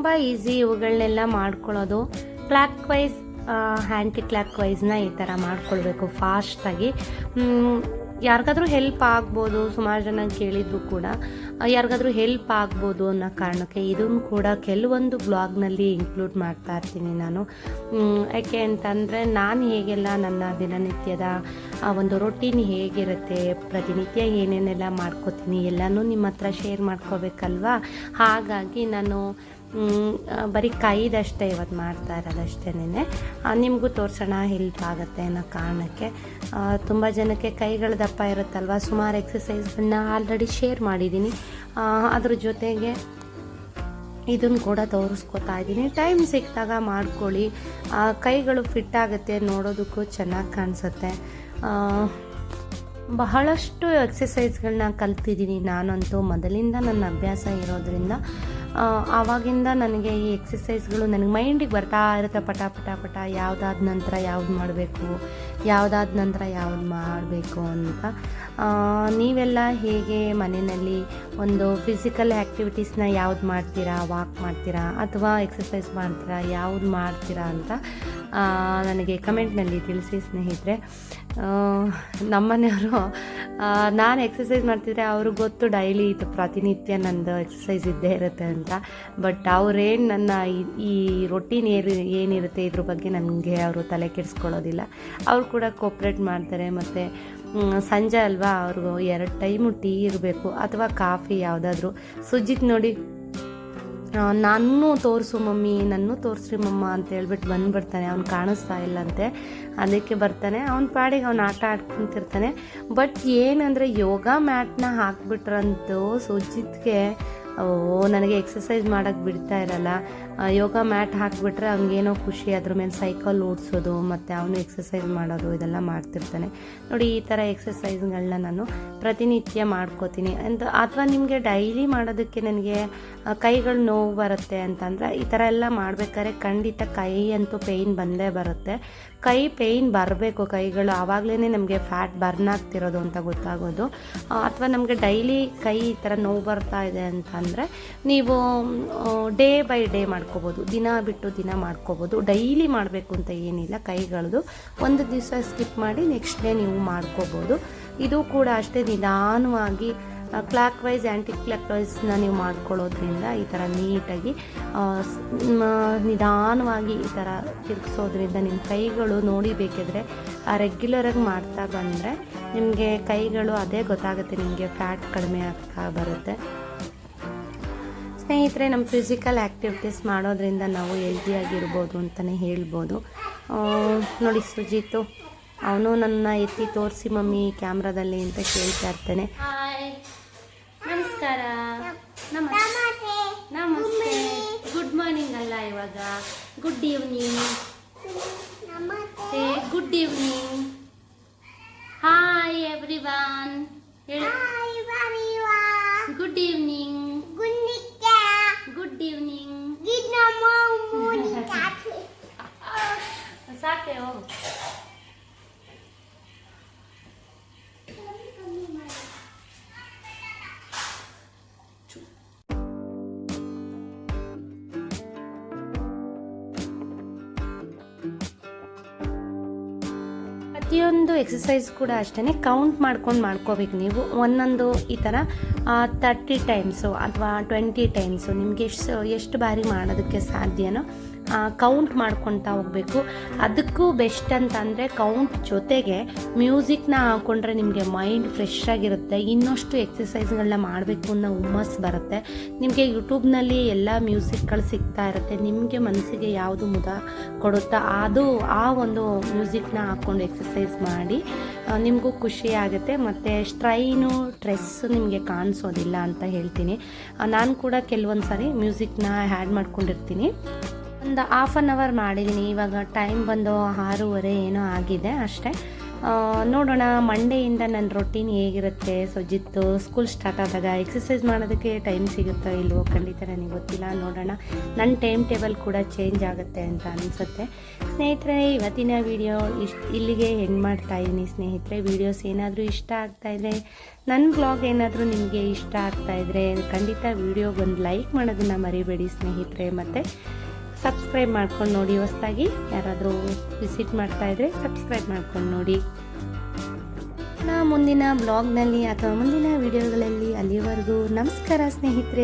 ತುಂಬ ಈಸಿ ಇವುಗಳನ್ನೆಲ್ಲ ಮಾಡ್ಕೊಳ್ಳೋದು ಕ್ಲಾಕ್ ವೈಸ್ ಹ್ಯಾಂಟಿ ಕ್ಲಾಕ್ ವೈಸ್ನ ಈ ಥರ ಮಾಡ್ಕೊಳ್ಬೇಕು ಫಾಸ್ಟಾಗಿ ಯಾರಿಗಾದ್ರೂ ಹೆಲ್ಪ್ ಆಗ್ಬೋದು, ಸುಮಾರು ಜನ ಕೇಳಿದ್ರು ಕೂಡ. ಯಾರಿಗಾದ್ರೂ ಹೆಲ್ಪ್ ಆಗ್ಬೋದು ಅನ್ನೋ ಕಾರಣಕ್ಕೆ ಇದನ್ನು ಕೂಡ ಕೆಲವೊಂದು ಬ್ಲಾಗ್ನಲ್ಲಿ ಇನ್ಕ್ಲೂಡ್ ಮಾಡ್ತಾ ಇರ್ತೀನಿ ನಾನು. ಯಾಕೆ ಅಂತಂದರೆ ನಾನು ಹೇಗೆಲ್ಲ ನನ್ನ ದಿನನಿತ್ಯದ, ಆ, ಒಂದು ರೊಟೀನ್ ಹೇಗಿರುತ್ತೆ, ಪ್ರತಿನಿತ್ಯ ಏನೇನೆಲ್ಲ ಮಾಡ್ಕೋತೀನಿ ಎಲ್ಲನೂ ನಿಮ್ಮ ಹತ್ರ ಶೇರ್ ಮಾಡ್ಕೋಬೇಕಲ್ವಾ? ಹಾಗಾಗಿ ನಾನು ಬರೀ ಕೈದಷ್ಟೇ ಇವತ್ತು ಮಾಡ್ತಾ ಇರೋದಷ್ಟೇನೆ ನಿಮಗೂ ತೋರಿಸೋಣ, ಹೆಲ್ಪ್ ಆಗುತ್ತೆ ಅನ್ನೋ ಕಾರಣಕ್ಕೆ. ತುಂಬ ಜನಕ್ಕೆ ಕೈಗಳ ದಪ್ಪ ಇರುತ್ತಲ್ವ? ಸುಮಾರು ಎಕ್ಸಸೈಸ್ಗಳನ್ನ ಆಲ್ರೆಡಿ ಶೇರ್ ಮಾಡಿದ್ದೀನಿ ಅದ್ರ ಜೊತೆಗೆ ಇದನ್ನು ಕೂಡ ತೋರಿಸ್ಕೊತಾ ಇದ್ದೀನಿ ಟೈಮ್ ಸಿಕ್ಕಿದಾಗ ಮಾಡ್ಕೊಳ್ಳಿ. ಕೈಗಳು ಫಿಟ್ ಆಗುತ್ತೆ ನೋಡೋದಕ್ಕೂ ಚೆನ್ನಾಗಿ ಕಾಣಿಸುತ್ತೆ. ಬಹಳಷ್ಟು ಎಕ್ಸಸೈಸ್ಗಳನ್ನ ಕಲ್ತಿದ್ದೀನಿ ನಾನಂತೂ ಮೊದಲಿಂದ. ನನ್ನ ಅಭ್ಯಾಸ ಇರೋದ್ರಿಂದ ಆವಾಗಿಂದ ನನಗೆ ಈ ಎಕ್ಸಸೈಸ್ಗಳು ನನಗೆ ಮೈಂಡಿಗೆ ಬರ್ತಾ ಇರುತ್ತೆ ಪಟ ಪಟ ಪಟ. ಯಾವುದಾದ ನಂತರ ಯಾವ್ದು ಮಾಡಬೇಕು? ಯಾವುದಾದ ನಂತರ ಯಾವ್ದು ಮಾಡಬೇಕು ಅಂತ. ನೀವೆಲ್ಲ ಹೇಗೆ ಮನೆಯಲ್ಲಿ ಒಂದು ಫಿಸಿಕಲ್ ಆ್ಯಕ್ಟಿವಿಟೀಸ್ನ ಯಾವ್ದು ಮಾಡ್ತೀರಾ ವಾಕ್ ಮಾಡ್ತೀರಾ, ಅಥವಾ ಎಕ್ಸಸೈಸ್ ಮಾಡ್ತೀರಾ, ಯಾವ್ದು ಮಾಡ್ತೀರಾ ಅಂತ ನನಗೆ ಕಮೆಂಟ್ನಲ್ಲಿ ತಿಳಿಸಿ ಸ್ನೇಹಿತರೆ. ನಮ್ಮನೆಯವರು ನಾನು ಎಕ್ಸಸೈಸ್ ಮಾಡ್ತಿದ್ರೆ ಅವ್ರಿಗೆ ಗೊತ್ತು ಡೈಲಿ ಇದು ಪ್ರತಿನಿತ್ಯ ನಂದು ಎಕ್ಸಸೈಸ್ ಇದ್ದೇ ಇರುತ್ತೆ ಅಂತ. ಬಟ್ ಅವ್ರೇನು ನನ್ನ ಈ ರೊಟೀನ್ ಏರು, ಏನಿರುತ್ತೆ ಇದ್ರ ಬಗ್ಗೆ ನನಗೆ ಅವರು ತಲೆ ಕೆಡಿಸ್ಕೊಳ್ಳೋದಿಲ್ಲ. ಅವ್ರು ಕೂಡ ಕೋಪ್ರೇಟ್ ಮಾಡ್ತಾರೆ, ಮತ್ತು ಸಂಜೆ ಅಲ್ವಾ, ಅವ್ರಿಗೂ ಎರಡು ಟೈಮು ಟೀ ಇರಬೇಕು, ಅಥವಾ ಕಾಫಿ ಯಾವುದಾದ್ರೂ. ಸುಜಿತ್ ನೋಡಿ ನಾನು ತೋರಿಸು ಮಮ್ಮಿ, ನನ್ನೂ ತೋರಿಸ್ರಿ ಮಮ್ಮ ಅಂತ ಹೇಳ್ಬಿಟ್ಟು ಬಂದ್ಬಿಡ್ತಾನೆ. ಅವ್ನು ಕಾಣಿಸ್ತಾ ಇಲ್ಲಂತೆ. ಅದಕ್ಕೆ ಬರ್ತಾನೆ. ಅವ್ನ ಪಾಡಿಗೆ ಅವ್ನು ಆಟ ಆಡ್ಕೊಂತಿರ್ತಾನೆ. ಬಟ್ ಏನಂದರೆ ಯೋಗ ಮ್ಯಾಟ್ನ ಹಾಕ್ಬಿಟ್ರಂತೂ ಸುಜಿತ್ಗೆ ಓ, ನನಗೆ ಎಕ್ಸಸೈಸ್ ಮಾಡೋಕ್ಕೆ ಬಿಡ್ತಾ ಇರಲ್ಲ. ಯೋಗ ಮ್ಯಾಟ್ ಹಾಕಿಬಿಟ್ರೆ ಅವ್ನಿಗೇನೋ ಖುಷಿ, ಅದ್ರ ಮೇಲೆ ಸೈಕಲ್ ಓಡಿಸೋದು, ಮತ್ತು ಅವನು ಎಕ್ಸಸೈಸ್ ಮಾಡೋದು, ಇದೆಲ್ಲ ಮಾಡ್ತಿರ್ತಾನೆ. ನೋಡಿ, ಈ ಥರ ಎಕ್ಸಸೈಸ್ಗಳನ್ನ ನಾನು ಪ್ರತಿನಿತ್ಯ ಮಾಡ್ಕೋತೀನಿ. ಅಂತ ಅಥವಾ ನಿಮಗೆ ಡೈಲಿ ಮಾಡೋದಕ್ಕೆ ನನಗೆ ಕೈಗಳು ನೋವು ಬರುತ್ತೆ ಅಂತಂದರೆ ಈ ಥರ ಎಲ್ಲ ಮಾಡಬೇಕಾದ್ರೆ ಖಂಡಿತ ಕೈ ಅಂತೂ ಪೇಯ್ನ್ ಬಂದೇ ಬರುತ್ತೆ. ಕೈ ಪೇಯ್ನ್ ಬರಬೇಕು ಕೈಗಳು. ಆವಾಗಲೇ ನಮಗೆ ಫ್ಯಾಟ್ ಬರ್ನ್ ಆಗ್ತಿರೋದು ಅಂತ ಗೊತ್ತಾಗೋದು. ಅಥವಾ ನಮಗೆ ಡೈಲಿ ಕೈ ಈ ಥರ ನೋವು ಬರ್ತಾ ಇದೆ ಅಂತಂದರೆ ನೀವು ಡೇ ಬೈ ಡೇ ಮಾಡ್ಕೋಬೋದು. ದಿನ ಬಿಟ್ಟು ದಿನ ಮಾಡ್ಕೋಬೋದು. ಡೈಲಿ ಮಾಡಬೇಕು ಅಂತ ಏನಿಲ್ಲ. ಕೈಗಳದು ಒಂದು ದಿವಸ ಸ್ಕಿಪ್ ಮಾಡಿ ನೆಕ್ಸ್ಟ್ ಡೇ ನೀವು ಮಾಡ್ಕೋಬೋದು. ಇದು ಕೂಡ ಅಷ್ಟೇ ನಿಧಾನವಾಗಿ ಕ್ಲಾಕ್ ವೈಸ್ ಆ್ಯಂಟಿ ಕ್ಲಾಕ್ ವೈಸ್ನ ನೀವು ಮಾಡ್ಕೊಳ್ಳೋದ್ರಿಂದ ಈ ಥರ ನೀಟಾಗಿ ನಿಧಾನವಾಗಿ ಈ ಥರ ತಿರುಗಿಸೋದ್ರಿಂದ ನಿಮ್ಮ ಕೈಗಳು ನೋಡಿ ಬೇಕಿದ್ರೆ ರೆಗ್ಯುಲರಾಗಿ ಮಾಡ್ತಾ ಬಂದರೆ ನಿಮಗೆ ಕೈಗಳು ಅದೇ ಗೊತ್ತಾಗುತ್ತೆ ನಿಮಗೆ ಫ್ಯಾಟ್ ಕಡಿಮೆ ಆಗ್ತಾ ಬರುತ್ತೆ. ಸ್ನೇಹಿತರೆ ನಮ್ಮ ಫಿಸಿಕಲ್ ಆ್ಯಕ್ಟಿವಿಟೀಸ್ ಮಾಡೋದ್ರಿಂದ ನಾವು ಹೆಲ್ದಿಯಾಗಿರ್ಬೋದು ಅಂತಲೇ ಹೇಳ್ಬೋದು. ಆ, ನೋಡಿ ಸುಜಿತು ಅವನು ನನ್ನ ಎತ್ತಿ ತೋರಿಸಿ ಮಮ್ಮಿ ಕ್ಯಾಮ್ರಾದಲ್ಲಿ ಅಂತ ಕೇಳ್ತಾ ಇರ್ತಾನೆ. ಹಾಯ್ ನಮಸ್ಕಾರ. ನಮಸ್ತೆ. ನಮಸ್ತೆ. ಗುಡ್ ಮಾರ್ನಿಂಗ್ ಅಲ್ಲ ಇವಾಗ. Good evening good evening hi everyone ಹೇಳು. ಗುಡ್ ಈವ್ನಿಂಗ್ ಗುಡ್ ಈವ್ನಿಂಗ್ ಸಾಕೆ ಹೋಗು ಪ್ರತಿಯೊಂದು ಎಕ್ಸಸೈಸ್ ಕೂಡ ಅಷ್ಟೇ ಕೌಂಟ್ ಮಾಡ್ಕೊಂಡು ಮಾಡ್ಕೋಬೇಕು ನೀವು. ಒಂದೊಂದು ಈ ಥರ ತರ್ಟಿ ಟೈಮ್ಸು ಅಥವಾ ಟ್ವೆಂಟಿ ಟೈಮ್ಸು ನಿಮಗೆ ಎಷ್ಟು ಎಷ್ಟು ಬಾರಿ ಮಾಡೋದಕ್ಕೆ ಸಾಧ್ಯನೋ ಕೌಂಟ್ ಮಾಡ್ಕೊತಾ ಹೋಗಬೇಕು. ಅದಕ್ಕೂ ಬೆಸ್ಟ್ ಅಂತಂದರೆ ಕೌಂಟ್ ಜೊತೆಗೆ ಮ್ಯೂಸಿಕ್ನ ಹಾಕ್ಕೊಂಡ್ರೆ ನಿಮಗೆ ಮೈಂಡ್ ಫ್ರೆಶ್ ಆಗಿರುತ್ತೆ. ಇನ್ನಷ್ಟು ಎಕ್ಸಸೈಸ್ಗಳನ್ನ ಮಾಡಬೇಕು ಅನ್ನೋ ಹುಮ್ಮಸ್ ಬರುತ್ತೆ. ನಿಮಗೆ ಯೂಟ್ಯೂಬ್ನಲ್ಲಿ ಎಲ್ಲ ಮ್ಯೂಸಿಕ್ಗಳು ಸಿಗ್ತಾ ಇರುತ್ತೆ. ನಿಮಗೆ ಮನಸ್ಸಿಗೆ ಯಾವುದು ಮುದ ಕೊಡುತ್ತಾ ಅದು ಆ ಒಂದು ಮ್ಯೂಸಿಕ್ನ ಹಾಕ್ಕೊಂಡು ಎಕ್ಸಸೈಸ್ ಮಾಡಿ ನಿಮಗೂ ಖುಷಿ ಆಗುತ್ತೆ. ಮತ್ತು ಸ್ಟ್ರೈನು ಸ್ಟ್ರೆಸ್ಸು ನಿಮಗೆ ಕಾಣಿಸೋದಿಲ್ಲ ಅಂತ ಹೇಳ್ತೀನಿ. ನಾನು ಕೂಡ ಕೆಲವೊಂದು ಸಾರಿ ಮ್ಯೂಸಿಕ್ನ ಆ್ಯಡ್ ಮಾಡ್ಕೊಂಡಿರ್ತೀನಿ. ಒಂದು ಹಾಫ್ ಆನ್ ಅವರ್ ಮಾಡಿದ್ದೀನಿ ಇವಾಗ ಟೈಮ್ ಬಂದು ಆರೂವರೆ ಏನೋ ಆಗಿದೆ ಅಷ್ಟೇ. ನೋಡೋಣ ಮಂಡೆಯಿಂದ ನನ್ನ ರೊಟೀನ್ ಹೇಗಿರುತ್ತೆ? ಸೊ ಜಿತ್ತು ಸ್ಕೂಲ್ ಸ್ಟಾರ್ಟ್ ಆದಾಗ ಎಕ್ಸಸೈಸ್ ಮಾಡೋದಕ್ಕೆ ಟೈಮ್ ಸಿಗುತ್ತೋ ಇಲ್ವೋ ಖಂಡಿತ ನನಗೆ ಗೊತ್ತಿಲ್ಲ. ನೋಡೋಣ. ನನ್ನ ಟೈಮ್ ಟೇಬಲ್ ಕೂಡ ಚೇಂಜ್ ಆಗುತ್ತೆ ಅಂತ ಅನಿಸುತ್ತೆ. ಸ್ನೇಹಿತರೆ, ಇವತ್ತಿನ ವಿಡಿಯೋ ಇಷ್ಟು ಇಲ್ಲಿಗೆ ಎಂಡ್ ಮಾಡ್ತಾ ಇದ್ದೀನಿ ಸ್ನೇಹಿತರೆ ವೀಡಿಯೋಸ್ ಏನಾದರೂ ಇಷ್ಟ ಆಗ್ತಾಯಿದ್ರೆ ನನ್ನ ಬ್ಲಾಗ್ ಏನಾದರೂ ನಿಮಗೆ ಇಷ್ಟ ಆಗ್ತಾಯಿದ್ರೆ ಖಂಡಿತ ವೀಡಿಯೋಗೊಂದು ಲೈಕ್ ಮಾಡೋದನ್ನು ಮರಿಬೇಡಿ ಸ್ನೇಹಿತರೆ. ಮತ್ತು ಸಬ್ಸ್ಕ್ರೈಬ್ ಮಾಡ್ಕೊಂಡು ನೋಡಿ ಹೊಸ್ದಾಗಿ. ಯಾರಾದರೂ ವಿಸಿಟ್ ಮಾಡ್ತಾ ಇದ್ರೆ ಸಬ್ಸ್ಕ್ರೈಬ್ ಮಾಡ್ಕೊಂಡು ನೋಡಿ. ನಾ ಮುಂದಿನ ಬ್ಲಾಗ್ನಲ್ಲಿ ಅಥವಾ ಮುಂದಿನ ವಿಡಿಯೋಗಳಲ್ಲಿ ಅಲ್ಲಿವರೆಗೂ ನಮಸ್ಕಾರ ಸ್ನೇಹಿತರೆ.